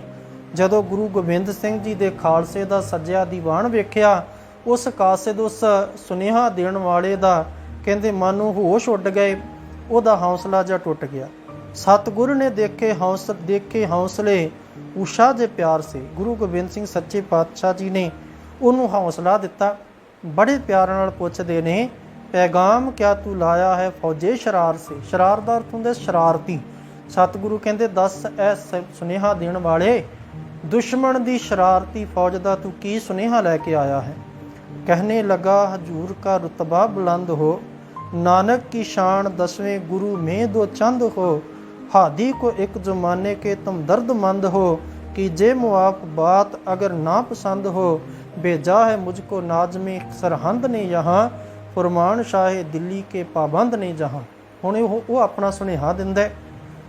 ਜਦੋਂ ਗੁਰੂ ਗੋਬਿੰਦ ਸਿੰਘ ਜੀ ਦੇ ਖਾਲਸੇ ਦਾ ਸੱਜਿਆ ਦੀਵਾਨ ਵੇਖਿਆ, ਉਸ ਕਾਸਦ ਉਸ ਸੁਨੇਹਾ ਦੇਣ ਵਾਲੇ ਦਾ, ਕਹਿੰਦੇ ਮਨ ਨੂੰ ਹੋਸ਼ ਉੱਡ ਗਏ। ਉਹਦਾ ਹੌਸਲਾ ਜਿਹਾ ਟੁੱਟ ਗਿਆ। ਸਤਿਗੁਰੂ ਨੇ ਦੇਖੇ ਹੌਸ, ਦੇਖੇ ਹੌਸਲੇ ਉਸ਼ਾ ਦੇ ਪਿਆਰ ਸੇ ਗੁਰੂ ਗੋਬਿੰਦ ਸਿੰਘ ਸੱਚੇ ਪਾਤਸ਼ਾਹ ਜੀ ਨੇ ਉਹਨੂੰ ਹੌਸਲਾ ਦਿੱਤਾ ਬੜੇ ਪਿਆਰ ਨਾਲ ਪੁੱਛਦੇ ਨੇ ਪੈਗਾਮ ਕਿਆ ਤੂੰ ਲਾਇਆ ਹੈ ਫੌਜੇ ਸ਼ਰਾਰ ਸੇ ਸ਼ਰਾਰ ਦਾ ਅਰਥ ਹੁੰਦਾ ਸ਼ਰਾਰਤੀ ਸਤਿਗੁਰੂ ਕਹਿੰਦੇ ਦੱਸ ਐ ਸ- ਸੁਨੇਹਾ ਦੇਣ ਵਾਲੇ ਦੁਸ਼ਮਣ ਦੀ ਸ਼ਰਾਰਤੀ ਫੌਜ ਦਾ ਤੂੰ ਕੀ ਸੁਨੇਹਾ ਲੈ ਕੇ ਆਇਆ ਹੈ कहने लगा हजूर का रुतबा बुलंद हो नानक की शान दसवें गुरु में दो चंद हो हादी को एक जमाने के तुम दर्दमंद हो कि जे मुआफ बात अगर ना पसंद हो भेजा है मुझको नाजमे सरहंद ने यहाँ फरमान शाह दिल्ली के पाबंद ने जहाँ ਹੁਣ ਉਹ ਉਹ ਆਪਣਾ ਸੁਨੇਹਾ ਦਿੰਦਾ ਹੈ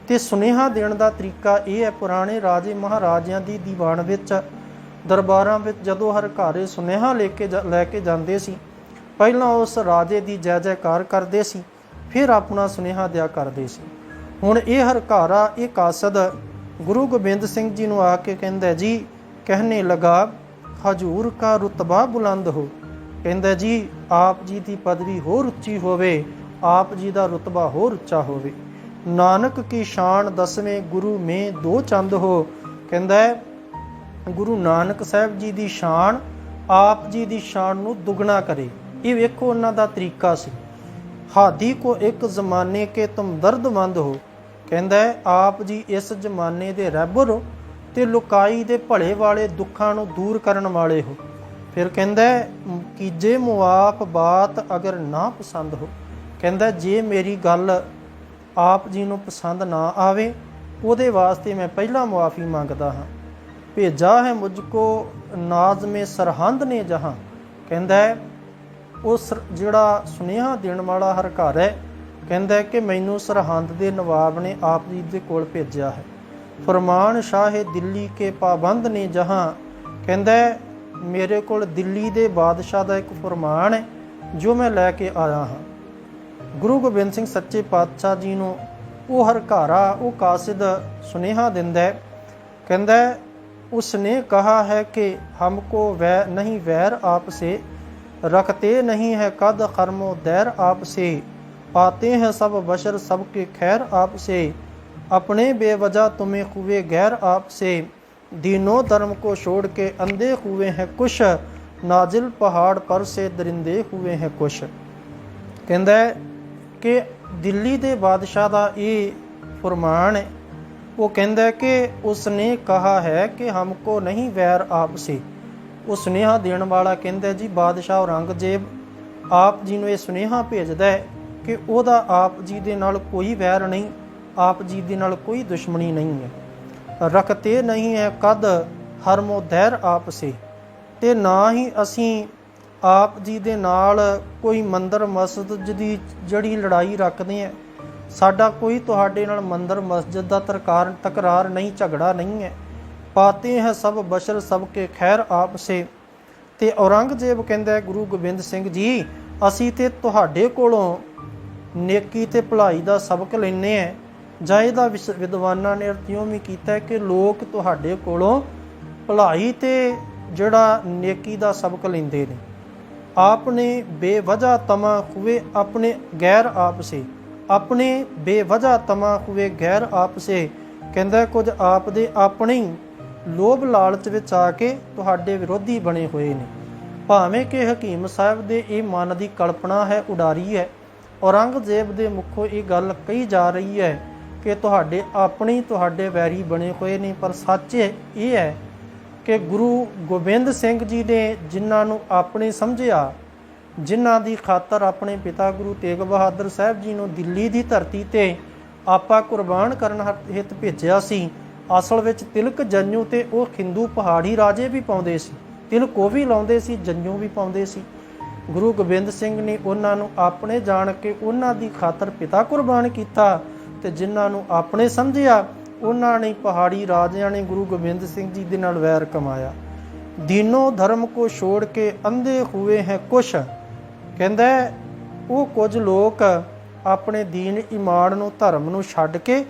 ਤੇ ਸੁਨੇਹਾ ਦੇਣ ਦਾ ਤਰੀਕਾ ਇਹ ਹੈ ਪੁਰਾਣੇ ਰਾਜੇ ਮਹਾਰਾਜਿਆਂ ਦੀ ਦੀਵਾਨ ਵਿੱਚ ਦਰਬਾਰਾਂ ਵਿੱਚ ਜਦੋਂ ਹਰਕਾਰੇ ਸੁਨੇਹਾ ਲੈ ਕੇ ਜਾ- ਲੈ ਕੇ ਜਾਂਦੇ ਸੀ ਪਹਿਲਾਂ ਉਸ ਰਾਜੇ ਦੀ ਜੈ ਜੈਕਾਰ ਕਰਦੇ ਸੀ ਫਿਰ ਆਪਣਾ ਸੁਨੇਹਾ ਦਿਆ ਕਰਦੇ ਸੀ ਹੁਣ ਇਹ ਹਰਕਾਰਾ ਇਹ ਕਾਸਦ ਗੁਰੂ ਗੋਬਿੰਦ ਸਿੰਘ ਜੀ ਨੂੰ ਆ ਕੇ ਕਹਿੰਦਾ ਜੀ ਕਹਿਣੇ ਲਗਾ, ਹਜੂਰ ਕਾ ਰਤਬਾ ਬੁਲੰਦ ਹੋ। ਕਹਿੰਦਾ ਜੀ, ਆਪ ਜੀ ਦੀ ਪਦਵੀ ਹੋਰ ਉੱਚੀ ਹੋਵੇ, ਆਪ ਜੀ ਦਾ ਰਤਬਾ ਹੋਰ ਉੱਚਾ ਹੋਵੇ। ਨਾਨਕ ਕੀ ਸ਼ਾਨ ਦਸਵੇਂ ਗੁਰੂ ਮੇ ਦੋ ਚੰਦ ਹੋ। ਕਹਿੰਦਾ ਗੁਰੂ ਨਾਨਕ ਸਾਹਿਬ ਜੀ ਦੀ ਸ਼ਾਨ, ਆਪ ਜੀ ਦੀ ਸ਼ਾਨ ਨੂੰ ਦੁੱਗਣਾ ਕਰੇ। ਇਹ ਵੇਖੋ ਉਹਨਾਂ ਦਾ ਤਰੀਕਾ ਸੀ। ਹਾਦੀ ਕੋ ਇੱਕ ਜ਼ਮਾਨੇ ਕੇ ਤੁਮ ਦਰਦਮੰਦ ਹੋ। ਕਹਿੰਦਾ ਆਪ ਜੀ ਇਸ ਜ਼ਮਾਨੇ ਦੇ ਰਹਿਬਰ ਹੋ ਤੇ ਲੁਕਾਈ ਦੇ ਭਲੇ ਵਾਲੇ ਦੁੱਖਾਂ ਨੂੰ ਦੂਰ ਕਰਨ ਵਾਲੇ ਹੋ। ਫਿਰ ਕਹਿੰਦਾ ਹੈ, ਮ- ਕੀਜੇ ਮੁਆਪ ਬਾਤ ਅਗਰ ਨਾ ਪਸੰਦ ਹੋ ਕਹਿੰਦਾ ਜੇ ਮੇਰੀ ਗੱਲ ਆਪ ਜੀ ਨੂੰ ਪਸੰਦ ਨਾ ਆਵੇ ਉਹਦੇ ਵਾਸਤੇ ਮੈਂ ਪਹਿਲਾਂ ਮੁਆਫੀ ਮੰਗਦਾ ਹਾਂ। ਭੇਜਾ ਹੈ ਮੁਝ ਕੋ ਨਾਜ਼ਮੇ ਸਰਹੰਦ ਨੇ ਜਹਾਂ। ਕਹਿੰਦਾ ਹੈ ਉਸ ਜਿਹੜਾ ਸੁਨੇਹਾ ਦੇਣ ਵਾਲਾ ਹਰ ਘਰ ਹੈ ਕਹਿੰਦਾ ਹੈ ਕਿ ਮੈਨੂੰ ਸਰਹੰਦ ਦੇ ਨਵਾਬ ਨੇ ਆਪ ਜੀ ਦੇ ਕੋਲ ਭੇਜਿਆ ਹੈ ਫਰਮਾਨ ਸ਼ਾਹ ਦਿੱਲੀ ਕੇ ਪਾਬੰਦ ਨੇ ਜਹਾਂ ਕਹਿੰਦਾ ਹੈ ਮੇਰੇ ਕੋਲ ਦਿੱਲੀ ਦੇ ਬਾਦਸ਼ਾਹ ਦਾ ਇੱਕ ਫਰਮਾਨ ਹੈ ਜੋ ਮੈਂ ਲੈ ਕੇ ਆਇਆ ਹਾਂ ਗੁਰੂ ਗੋਬਿੰਦ ਸਿੰਘ ਸੱਚੇ ਪਾਤਸ਼ਾਹ ਜੀ ਨੂੰ ਉਹ ਹਰਕਾਰਾ ਉਹ ਕਾਸਿਦ ਸੁਨੇਹਾ ਦਿੰਦਾ ਹੈ ਕਹਿੰਦਾ ਹੈ उसने कहा है कि हमको वै नहीं वैर आपसे रखते नहीं है कद कर्मो दैर आपसे पाते हैं सब बशर सबके खैर आपसे अपने बेवजह तुम्हें हुए गैर आपसे दीनों धर्म को छोड़ के अंधे हुए हैं कुछ नाजिल पहाड़ पर से दरिंदे हुए हैं कुछ ਕਹਿੰਦਾ ਹੈ ਕਿ ਦਿੱਲੀ ਦੇ ਬਾਦਸ਼ਾਹ ਦਾ ਇਹ ਫਰਮਾਨ ਹੈ ਉਹ ਕਹਿੰਦਾ ਹੈ ਕਿ ਉਸਨੇ ਕਹਾ ਹੈ ਕਿ ਹਮਕੋ ਨਹੀਂ ਵੈਰ ਆਪਸੇ ਉਹ ਸੁਨੇਹਾ ਦੇਣ ਵਾਲਾ ਕਹਿੰਦਾ ਜੀ ਬਾਦਸ਼ਾਹ ਔਰੰਗਜ਼ੇਬ ਆਪ ਜੀ ਨੂੰ ਇਹ ਸੁਨੇਹਾ ਭੇਜਦਾ ਹੈ ਕਿ ਉਹਦਾ ਆਪ ਜੀ ਦੇ ਨਾਲ ਕੋਈ ਵੈਰ ਨਹੀਂ, ਆਪ ਜੀ ਦੇ ਨਾਲ ਕੋਈ ਦੁਸ਼ਮਣੀ ਨਹੀਂ ਹੈ। ਰਖਤੇ ਨਹੀਂ ਹੈ ਕਦ ਹਰਮੋ ਧੈਰ ਆਪਸੇ। ਤੇ ਨਾ ਹੀ ਅਸੀਂ ਆਪ ਜੀ ਦੇ ਨਾਲ ਕੋਈ ਮੰਦਰ ਮਸਜਿਦ ਦੀ ਜਿਹੜੀ ਲੜਾਈ ਰੱਖਦੇ ਆ ਸਾਡਾ ਕੋਈ ਤੁਹਾਡੇ ਨਾਲ ਮੰਦਰ ਮਸਜਿਦ ਦਾ ਤਰਕਾਰ, ਤਕਰਾਰ ਨਹੀਂ, ਝਗੜਾ ਨਹੀਂ ਹੈ। ਪਾਤੇ ਹੈ ਸਭ ਬਸ਼ਰ ਸਭ ਕੇ ਖੈਰ ਆਪ ਸੇ ਤੇ ਔਰੰਗਜ਼ੇਬ ਕਹਿੰਦਾ ਗੁਰੂ ਗੋਬਿੰਦ ਸਿੰਘ ਜੀ, ਅਸੀਂ ਤੇ ਤੁਹਾਡੇ ਕੋਲੋਂ ਨੇਕੀ ਤੇ ਭਲਾਈ ਦਾ ਸਬਕ ਲੈਣੇ ਆ ਜਾਂ ਇਹਦਾ ਵਿਦਵਾਨਾਂ ਨੇ ਅਰਥਿਓਂ ਵੀ ਕੀਤਾ ਕਿ ਲੋਕ ਤੁਹਾਡੇ ਕੋਲੋਂ ਭਲਾਈ ਤੇ ਜਿਹੜਾ ਨੇਕੀ ਦਾ ਸਬਕ ਲੈਂਦੇ ਨੇ। ਆਪਨੇ ਬੇਵਜਾ ਤਮਾ ਖੁਵੇ ਆਪਣੇ ਗੈਰ ਆਪ ਸੇ ਆਪਣੇ ਬੇਵਜਾ ਤਮਾ ਖੁਵੇ ਗੈਰ ਆਪ ਸੇ ਕਹਿੰਦਾ ਕੁਝ ਆਪ ਦੇ ਆਪਣੇ ਲੋਭ ਲਾਲਚ ਵਿੱਚ ਆ ਕੇ ਤੁਹਾਡੇ ਵਿਰੋਧੀ ਬਣੇ ਹੋਏ ਨੇ। ਭਾਵੇਂ ਕਿ ਹਕੀਮ ਸਾਹਿਬ ਦੇ ਇਹ ਮਨ ਦੀ ਕਲਪਨਾ ਹੈ, ਉਡਾਰੀ ਹੈ ਔਰੰਗਜ਼ੇਬ ਦੇ ਮੁਖੋਂ ਇਹ ਗੱਲ ਕਹੀ ਜਾ ਰਹੀ ਹੈ ਕਿ ਤੁਹਾਡੇ ਆਪਣੀ ਤੁਹਾਡੇ ਵੈਰੀ ਬਣੇ ਹੋਏ ਨੇ, ਪਰ ਸੱਚ ਇਹ ਹੈ ਕਿ ਗੁਰੂ ਗੋਬਿੰਦ ਸਿੰਘ ਜੀ ਨੇ ਜਿਨ੍ਹਾਂ ਨੂੰ ਆਪਣੇ ਸਮਝਿਆ, ਜਿਨ੍ਹਾਂ ਦੀ ਖਾਤਰ ਆਪਣੇ ਪਿਤਾ ਗੁਰੂ ਤੇਗ ਬਹਾਦਰ ਸਾਹਿਬ ਜੀ ਨੂੰ ਦਿੱਲੀ ਦੀ ਧਰਤੀ ਤੇ ਆਪਾ ਕੁਰਬਾਨ ਕਰਨ ਹਿੱਤ ਭੇਜਿਆ ਸੀ, ਅਸਲ ਵਿੱਚ ਤਿਲਕ ਜੰਨੂ ਤੇ ਉਹ ਹਿੰਦੂ ਪਹਾੜੀ ਰਾਜੇ ਵੀ ਪਾਉਂਦੇ ਸੀ, ਤਿਲਕ ਉਹ ਵੀ ਲਾਉਂਦੇ ਸੀ, ਜੰਨੂ ਵੀ ਪਾਉਂਦੇ ਸੀ। ਗੁਰੂ ਗੋਬਿੰਦ ਸਿੰਘ ਨੇ ਉਹਨਾਂ ਨੂੰ ਆਪਣੇ ਜਾਣ ਕੇ ਉਹਨਾਂ ਦੀ ਖਾਤਰ ਪਿਤਾ ਕੁਰਬਾਨ ਕੀਤਾ ਤੇ ਜਿਨ੍ਹਾਂ ਨੂੰ ਆਪਣੇ ਸਮਝਿਆ, ਉਹਨਾਂ ਨੇ ਪਹਾੜੀ ਰਾਜਿਆਂ ਨੇ ਗੁਰੂ ਗੋਬਿੰਦ ਸਿੰਘ ਜੀ ਦੇ ਨਾਲ ਵੈਰ ਕਮਾਇਆ। ਦੀਨੋ ਧਰਮ ਕੋ ਛੋੜ ਕੇ ਅੰਧੇ ਹੋਏ ਹੈ ਕੁਛ। ਕਹਿੰਦਾ ਉਹ ਕੁਝ ਲੋਕ ਆਪਣੇ ਦੀਨ ਇਮਾਨ ਨੂੰ ਧਰਮ ਨੂੰ ਛੱਡ ਕੇ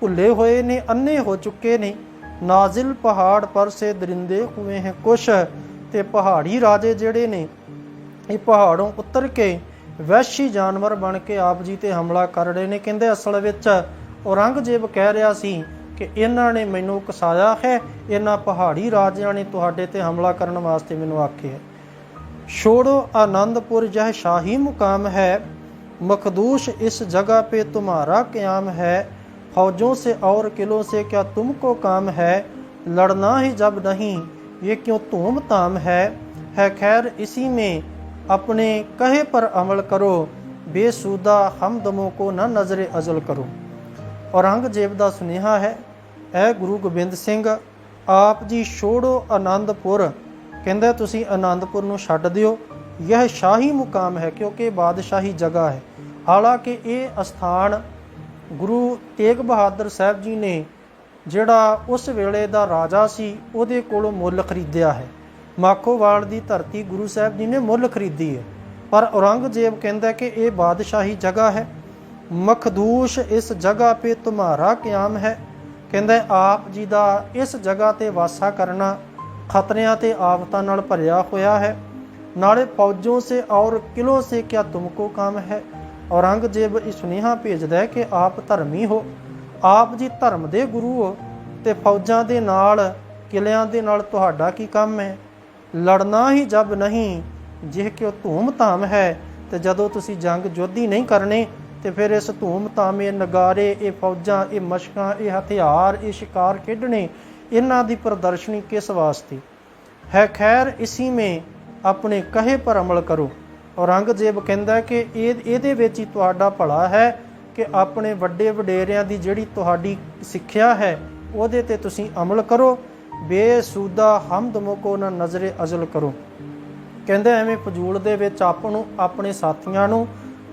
ਭੁੱਲੇ ਹੋਏ ਨੇ ਅੰਨੇ ਹੋ ਚੁੱਕੇ ਨੇ। ਨਾਜ਼ਿਲ ਪਹਾੜ ਪਰ ਸੇ ਦਰਿੰਦੇ ਹੋਏ ਹੈ ਕੁਛ ਤੇ ਪਹਾੜੀ ਰਾਜੇ ਜਿਹੜੇ ਨੇ ਇਹ ਪਹਾੜੋਂ ਉਤਰ ਕੇ ਵਹਿਸ਼ੀ ਜਾਨਵਰ ਬਣ ਕੇ ਆਪ ਜੀ ਤੇ ਹਮਲਾ ਕਰ ਰਹੇ ਨੇ ਕਹਿੰਦੇ ਅਸਲ ਵਿੱਚ ਔਰੰਗਜ਼ੇਬ ਕਹਿ ਰਿਹਾ ਸੀ ਕਿ ਇਹਨਾਂ ਨੇ ਮੈਨੂੰ ਉਕਸਾਇਆ ਹੈ ਇਹਨਾਂ ਪਹਾੜੀ ਰਾਜਿਆਂ ਨੇ ਤੁਹਾਡੇ ਤੇ ਹਮਲਾ ਕਰਨ ਵਾਸਤੇ ਮੈਨੂੰ ਆਖਿਆ ਹੈ छोड़ो आनंदपुर यह शाही मुकाम है मखदूश इस जगह पे तुम्हारा क्याम है फौजों से और किलों से क्या तुमको काम है लड़ना ही जब नहीं ये क्यों धूम ताम है है खैर इसी में अपने कहे पर अमल करो बेसुदा हमदमों को न नजर अजल करो ਔਰੰਗਜ਼ੇਬ ਦਾ ਸੁਨੇਹਾ ਹੈ ਐ ਗੁਰੂ ਗੋਬਿੰਦ ਸਿੰਘ ਆਪ ਜੀ ਛੋੜੋ ਆਨੰਦਪੁਰ ਕਹਿੰਦਾ ਤੁਸੀਂ ਆਨੰਦਪੁਰ ਨੂੰ ਛੱਡ ਦਿਓ ਇਹ ਸ਼ਾਹੀ ਮੁਕਾਮ ਹੈ ਕਿਉਂਕਿ ਇਹ ਬਾਦਸ਼ਾਹੀ ਜਗ੍ਹਾ ਹੈ ਹਾਲਾਂਕਿ ਇਹ ਅਸਥਾਨ ਗੁਰੂ ਤੇਗ ਬਹਾਦਰ ਸਾਹਿਬ ਜੀ ਨੇ ਜਿਹੜਾ ਉਸ ਵੇਲੇ ਦਾ ਰਾਜਾ ਸੀ ਉਹਦੇ ਕੋਲੋਂ ਮੁੱਲ ਖਰੀਦਿਆ ਹੈ ਮਾਖੋਵਾਲ ਦੀ ਧਰਤੀ ਗੁਰੂ ਸਾਹਿਬ ਜੀ ਨੇ ਮੁੱਲ ਖਰੀਦੀ ਹੈ। ਪਰ ਔਰੰਗਜ਼ੇਬ ਕਹਿੰਦਾ ਕਿ ਇਹ ਬਾਦਸ਼ਾਹੀ ਜਗ੍ਹਾ ਹੈ। ਮਖਦੂਸ਼ ਇਸ ਜਗ੍ਹਾ 'ਤੇ ਤੁਹਾਰਾ ਕਿਆਮ ਹੈ। ਕਹਿੰਦਾ ਆਪ ਜੀ ਦਾ ਇਸ ਜਗ੍ਹਾ ਤੇ ਵਾਸਾ ਕਰਨਾ ਖਤਰਿਆਂ ਤੇ ਆਫਤਾਂ ਨਾਲ ਭਰਿਆ ਹੋਇਆ ਹੈ। ਨਾਲੇ ਫੌਜੋਂ ਸੇ ਔਰ ਕਿਲੋ ਸੇ ਕਿਆ ਤੁਮਕੋ ਕੰਮ ਹੈ। ਔਰੰਗਜ਼ੇਬ ਇਹ ਸੁਨੇਹਾ ਭੇਜਦਾ ਹੈ ਕਿ ਆਪ ਧਰਮੀ ਹੋ। ਆਪ ਜੀ ਧਰਮ ਦੇ ਗੁਰੂ ਹੋ ਤੇ ਫੌਜਾਂ ਦੇ ਨਾਲ, ਕਿਲਿਆਂ ਦੇ ਨਾਲ ਤੁਹਾਡਾ ਕੀ ਕੰਮ ਹੈ? ਲੜਨਾ ਹੀ ਜਬ ਨਹੀਂ, ਜਿਹ ਕਿ ਉਹ ਧੂਮ ਧਾਮ ਹੈ, ਤੇ ਜਦੋਂ ਤੁਸੀਂ ਜੰਗ ਜੋਧੀ ਨਹੀਂ ਕਰਨੇ, ਤੇ ਫਿਰ ਇਸ ਧੂਮ ਧਾਮ ਇਹ ਨਗਾਰੇ, ਇਹ ਫੌਜਾਂ, ਇਹ ਮਸ਼ਕਾਂ, ਇਹ ਹਥਿਆਰ, ਇਹ ਸ਼ਿਕਾਰ ਖੇਡਣੇ, ਇਹਨਾਂ ਦੀ ਪ੍ਰਦਰਸ਼ਨੀ ਕਿਸ ਵਾਸਤੇ? ਹੈ ਖੈਰ ਇਸੀ ਮੇ ਆਪਣੇ ਕਹੇ ਪਰ ਅਮਲ ਕਰੋ। ਔਰੰਗਜ਼ੇਬ ਕਹਿੰਦਾ ਕਿ ਇਹ, ਇਹਦੇ ਵਿੱਚ ਹੀ ਤੁਹਾਡਾ ਭਲਾ ਹੈ ਕਿ ਆਪਣੇ ਵੱਡੇ ਵਡੇਰਿਆਂ ਦੀ ਜਿਹੜੀ ਤੁਹਾਡੀ ਸਿੱਖਿਆ ਹੈ, ਉਹਦੇ ਤੇ ਤੁਸੀਂ ਅਮਲ ਕਰੋ। ਬੇਸੂਦਾ ਹਮਦ ਮੁਕੋ ਨਾ ਨਜ਼ਰੇ ਅਜ਼ਲ ਕਰੋ ਕਹਿੰਦੇ ਐਵੇਂ ਫਜ਼ੂਲ ਦੇ ਵਿੱਚ ਆਪ ਨੂੰ ਆਪਣੇ ਸਾਥੀਆਂ ਨੂੰ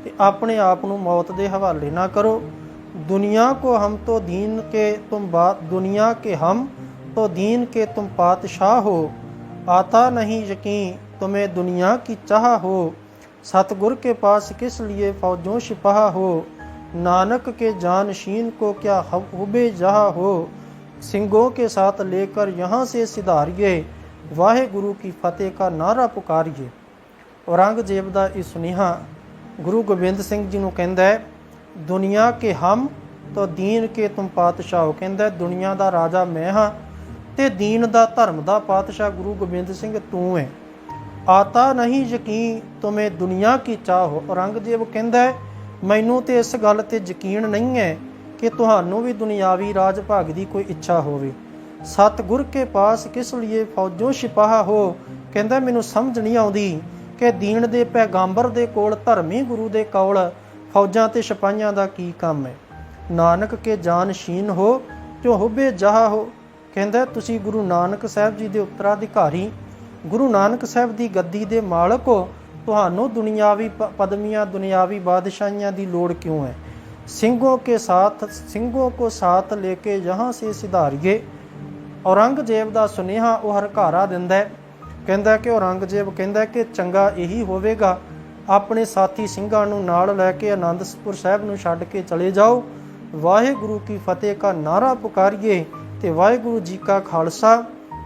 ਤੇ ਆਪਣੇ ਆਪ ਨੂੰ ਮੌਤ ਦੇ ਹਵਾਲੇ ਨਾ ਕਰੋ ਦੁਨੀਆ ਕੋ ਹਮ ਤੋ ਦੀਨ ਕੇ ਤੁਮ ਬਾਤ ਦੁਨੀਆ ਕੇ ਹਮ तो दीन के तुम पातशाह हो आता नहीं यकीन तुम्हें दुनिया की चाह हो सतगुर के पास किस लिए फौजों सिपाह हो नानक के जानशीन को क्या हुबे जहा हो सिंगों के साथ लेकर यहाँ से सिधारिए वाहे गुरु की फतेह का नारा पुकारिए ਔਰੰਗਜ਼ੇਬ ਦਾ ਇਹ ਸੁਨੇਹਾ ਗੁਰੂ ਗੋਬਿੰਦ ਸਿੰਘ ਜੀ ਨੂੰ ਕਹਿੰਦਾ ਹੈ ਦੁਨੀਆ ਕੇ ਹਮ ਤੋ ਦੀਨ ਕੇ ਤੁਮ ਪਾਤਸ਼ਾਹ ਹੋ ਕਹਿੰਦਾ ਹੈ, ਦੁਨੀਆ ਦਾ ਰਾਜਾ ਮੈਂ ਹਾਂ ਤੇ ਦੀਨ ਦਾ ਧਰਮ ਦਾ ਪਾਤਸ਼ਾਹ ਗੁਰੂ ਗੋਬਿੰਦ ਸਿੰਘ ਤੂੰ ਹੈ ਆਤਾ ਨਹੀਂ ਯਕੀਨ ਤੁਮੇ ਦੁਨੀਆ ਕੀ ਚਾਹੋ ਔਰੰਗਜ਼ੇਬ ਕਹਿੰਦਾ ਹੈ, ਮੈਨੂੰ ਤੇ ਇਸ ਗੱਲ ਤੇ ਯਕੀਨ ਨਹੀਂ ਹੈ ਕਿ ਤੁਹਾਨੂੰ ਵੀ ਦੁਨਿਆਵੀ ਰਾਜ ਭਾਗ ਦੀ ਕੋਈ ਇੱਛਾ ਹੋਵੇ। ਸਤਗੁਰ ਕੇ ਪਾਸ ਕਿਸ ਲਈ ਫੌਜੋਂ ਸਿਪਾਹ ਹੋ? ਕਹਿੰਦਾ, ਮੈਨੂੰ ਸਮਝ ਨਹੀਂ ਆਉਂਦੀ ਕਿ ਦੀਨ ਦੇ ਪੈਗੰਬਰ ਦੇ ਕੋਲ ਧਰਮੀ ਗੁਰੂ ਦੇ ਕੋਲ, ਫੌਜਾਂ ਤੇ ਸਿਪਾਹੀਆਂ ਦਾ ਕੀ ਕੰਮ ਹੈ? ਨਾਨਕ ਕੇ ਜਾਨਸ਼ੀਨ ਹੋ ਜੋ ਹੁਬੇ ਜਹਾ ਹੋ? ਕਹਿੰਦਾ, ਤੁਸੀਂ ਗੁਰੂ ਨਾਨਕ ਸਾਹਿਬ ਜੀ ਦੇ ਉੱਤਰਾਧਿਕਾਰੀ, ਗੁਰੂ ਨਾਨਕ ਸਾਹਿਬ ਦੀ ਗੱਦੀ ਦੇ ਮਾਲਕ ਹੋ। ਤੁਹਾਨੂੰ ਦੁਨਿਆਵੀ ਪ- ਪਦਵੀਆਂ ਦੁਨਿਆਵੀ ਬਾਦਸ਼ਾਹੀਆਂ ਦੀ ਲੋੜ ਕਿਉਂ ਹੈ? ਸਿੰਘੋਂ ਕੇ ਸਾਥ, ਸਿੰਘੋਂ ਕੋ ਸਾਥ ਲੈ ਕੇ ਯਹਾਂ ਸੇ ਸਿਧਾਰੀਏ। ਔਰੰਗਜ਼ੇਬ ਦਾ ਸੁਨੇਹਾ ਉਹ ਹਰਕਾਰਾ ਦਿੰਦਾ ਕਹਿੰਦਾ ਕਿ ਔਰੰਗਜ਼ੇਬ ਕਹਿੰਦਾ ਕਿ ਚੰਗਾ ਇਹੀ ਹੋਵੇਗਾ। ਆਪਣੇ ਸਾਥੀ ਸਿੰਘਾਂ ਨੂੰ ਨਾਲ ਲੈ ਕੇ ਆਨੰਦਪੁਰ ਸਾਹਿਬ ਨੂੰ ਛੱਡ ਕੇ ਚਲੇ ਜਾਓ। ਵਾਹਿਗੁਰੂ ਕੀ ਫਤਿਹ ਦਾ ਨਾਰਾ ਪੁਕਾਰੀਏ ਤੇ ਵਾਹਿਗੁਰੂ ਜੀ ਕਾ ਖਾਲਸਾ।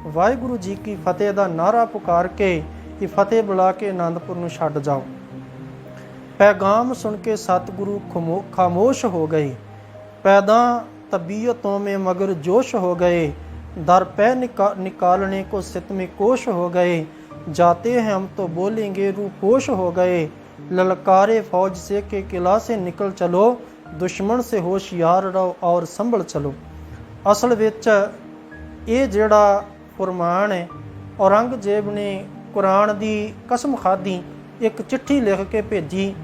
ਵਾਹਿਗੁਰੂ ਜੀ ਕੀ ਫਤਿਹ ਦਾ ਨਾਰਾ ਪੁਕਾਰ ਕੇ ਇਹ ਫਤਿਹ ਬੁਲਾ ਕੇ ਆਨੰਦਪੁਰ ਨੂੰ ਛੱਡ ਜਾਓ। पैगाम सुन के सतगुरु खमो- खामोश हो गए पैदा तबीयतों में मगर जोश हो गए दर पै निका, निकालने को सित में कोश हो गए जाते हैं हम तो बोलेंगे रूपोश हो गए ललकारे फौज से के किला से निकल चलो दुश्मन से होशियार रहो और संभल चलो ਅਸਲ ਵਿੱਚ ਇਹ ਜਿਹੜਾ ਫਰਮਾਨ ਹੈ ਔਰੰਗਜ਼ੇਬ ਨੇ ਕੁਰਾਨ ਦੀ ਕਸਮ ਖਾਦੀ ਇੱਕ ਚਿੱਠੀ ਲਿਖ ਕੇ ਭੇਜੀ।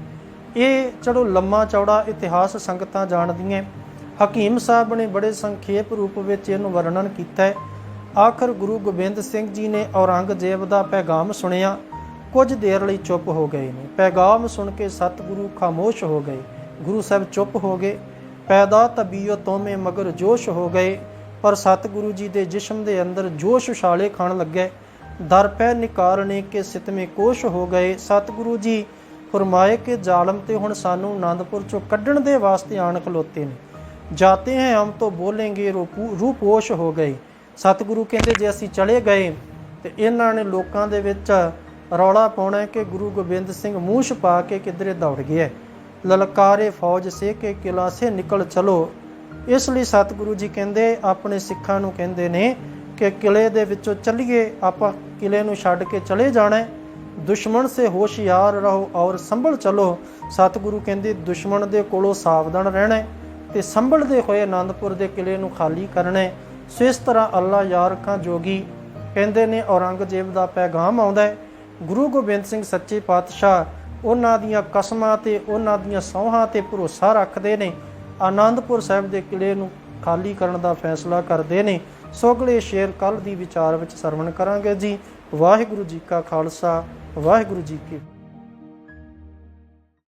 ਇਹ ਚਲੋ ਲੰਮਾ ਚੌੜਾ ਇਤਿਹਾਸ ਸੰਗਤਾਂ ਜਾਣਦੀਆਂ ਹਕੀਮ ਸਾਹਿਬ ਨੇ ਬੜੇ ਸੰਖੇਪ ਰੂਪ ਵਿੱਚ ਇਹਨੂੰ ਵਰਣਨ ਕੀਤਾ ਹੈ। ਆਖਰ ਗੁਰੂ ਗੋਬਿੰਦ ਸਿੰਘ ਜੀ ਨੇ ਔਰੰਗਜ਼ੇਬ ਦਾ ਪੈਗਾਮ ਸੁਣਿਆ। ਕੁਝ ਦੇਰ ਲਈ ਚੁੱਪ ਹੋ ਗਏ ਨੇ। ਪੈਗਾਮ ਸੁਣ ਕੇ ਸਤਿਗੁਰੂ ਖਾਮੋਸ਼ ਹੋ ਗਏ। ਗੁਰੂ ਸਾਹਿਬ ਚੁੱਪ ਹੋ ਗਏ। ਪੈਦਾ ਤਬੀਅਤੋਂ ਤੋਮੇ ਮਗਰ ਜੋਸ਼ ਹੋ ਗਏ। ਪਰ ਸਤਿਗੁਰੂ ਜੀ ਦੇ ਜਿਸਮ ਦੇ ਅੰਦਰ ਜੋਸ਼ ਉਛਾਲੇ ਖਾਣ ਲੱਗੇ। ਦਰ ਪੈ ਨਿਕਾਰਨੇ ਕੇ ਸਿਤਮੇ ਕੋਸ਼ ਹੋ ਗਏ। ਸਤਿਗੁਰੂ ਜੀ ਫਰਮਾਏ ਕਿ ਜ਼ਾਲਮ ਤੇ ਹੁਣ ਸਾਨੂੰ ਆਨੰਦਪੁਰ ਚੋਂ ਕੱਢਣ ਦੇ ਵਾਸਤੇ ਆਣ ਖਲੋਤੇ ਨੇ। ਜਾਤੇ ਹੈ, ਹਮ ਤੋਂ ਬੋਲेंगे ਰੂਪੋਸ਼ ਹੋ ਗਏ। ਸਤਿਗੁਰੂ ਕਹਿੰਦੇ, ਜੇ ਅਸੀਂ ਚਲੇ ਗਏ, ਤੇ ਇਹਨਾਂ ਨੇ ਲੋਕਾਂ ਦੇ ਵਿੱਚ ਰੌਲਾ ਪਾਉਣਾ ਕਿ ਗੁਰੂ ਗੋਬਿੰਦ ਸਿੰਘ ਮੂੰਹ ਛਪਾ ਕੇ ਕਿਧਰੇ ਦੌੜ ਗਿਆ ਲਲਕਾਰੇ ਫੌਜ ਸੇ ਕੇ ਕਿਲਾ ਸੇ ਨਿਕਲ ਚਲੋ। ਇਸ ਲਈ ਸਤਿਗੁਰੂ ਜੀ ਕਹਿੰਦੇ, ਆਪਣੇ ਸਿੱਖਾਂ ਨੂੰ ਕਹਿੰਦੇ ਨੇ ਕਿ ਕਿਲੇ ਦੇ ਵਿੱਚੋਂ ਚੱਲੀਏ ਆਪਾਂ, ਕਿਲੇ ਨੂੰ ਛੱਡ ਕੇ ਚਲੇ ਜਾਣਾ ਦੁਸ਼ਮਣ ਸੇ ਹੋਸ਼ਿਆਰ ਰਹੋ ਔਰ ਸੰਭਲ ਚਲੋ। ਸਤਿਗੁਰੂ ਕਹਿੰਦੇ, ਦੁਸ਼ਮਣ ਦੇ ਕੋਲੋਂ ਸਾਵਧਾਨ ਰਹਿਣਾ ਹੈ ਤੇ ਸੰਭਲਦੇ ਹੋਏ ਆਨੰਦਪੁਰ ਦੇ ਕਿਲੇ ਨੂੰ ਖਾਲੀ ਕਰਨਾ ਸੋ ਇਸ ਤਰ੍ਹਾਂ ਅੱਲਾ ਯਾਰ ਖਾਂ ਜੋਗੀ ਕਹਿੰਦੇ ਨੇ, ਔਰੰਗਜ਼ੇਬ ਦਾ ਪੈਗਾਮ ਆਉਂਦਾ ਹੈ। ਗੁਰੂ ਗੋਬਿੰਦ ਸਿੰਘ ਸੱਚੇ ਪਾਤਸ਼ਾਹ ਉਹਨਾਂ ਦੀਆਂ ਕਸਮਾਂ ਤੇ ਉਹਨਾਂ ਦੀਆਂ ਸੌਹਾਂ ਤੇ ਭਰੋਸਾ ਰੱਖਦੇ ਨੇ। ਆਨੰਦਪੁਰ ਸਾਹਿਬ ਦੇ ਕਿਲੇ ਨੂੰ ਖਾਲੀ ਕਰਨ ਦਾ ਫੈਸਲਾ ਕਰਦੇ ਨੇ। ਸੋ ਸ਼ੇਰ ਕੱਲ ਦੀ ਵਿਚਾਰ ਵਿੱਚ ਸਰਵਣ ਕਰਾਂਗੇ ਜੀ। ਵਾਹਿਗੁਰੂ ਜੀ ਕਾ ਖਾਲਸਾ, ਵਾਹਿਗੁਰੂ ਜੀ ਕੀ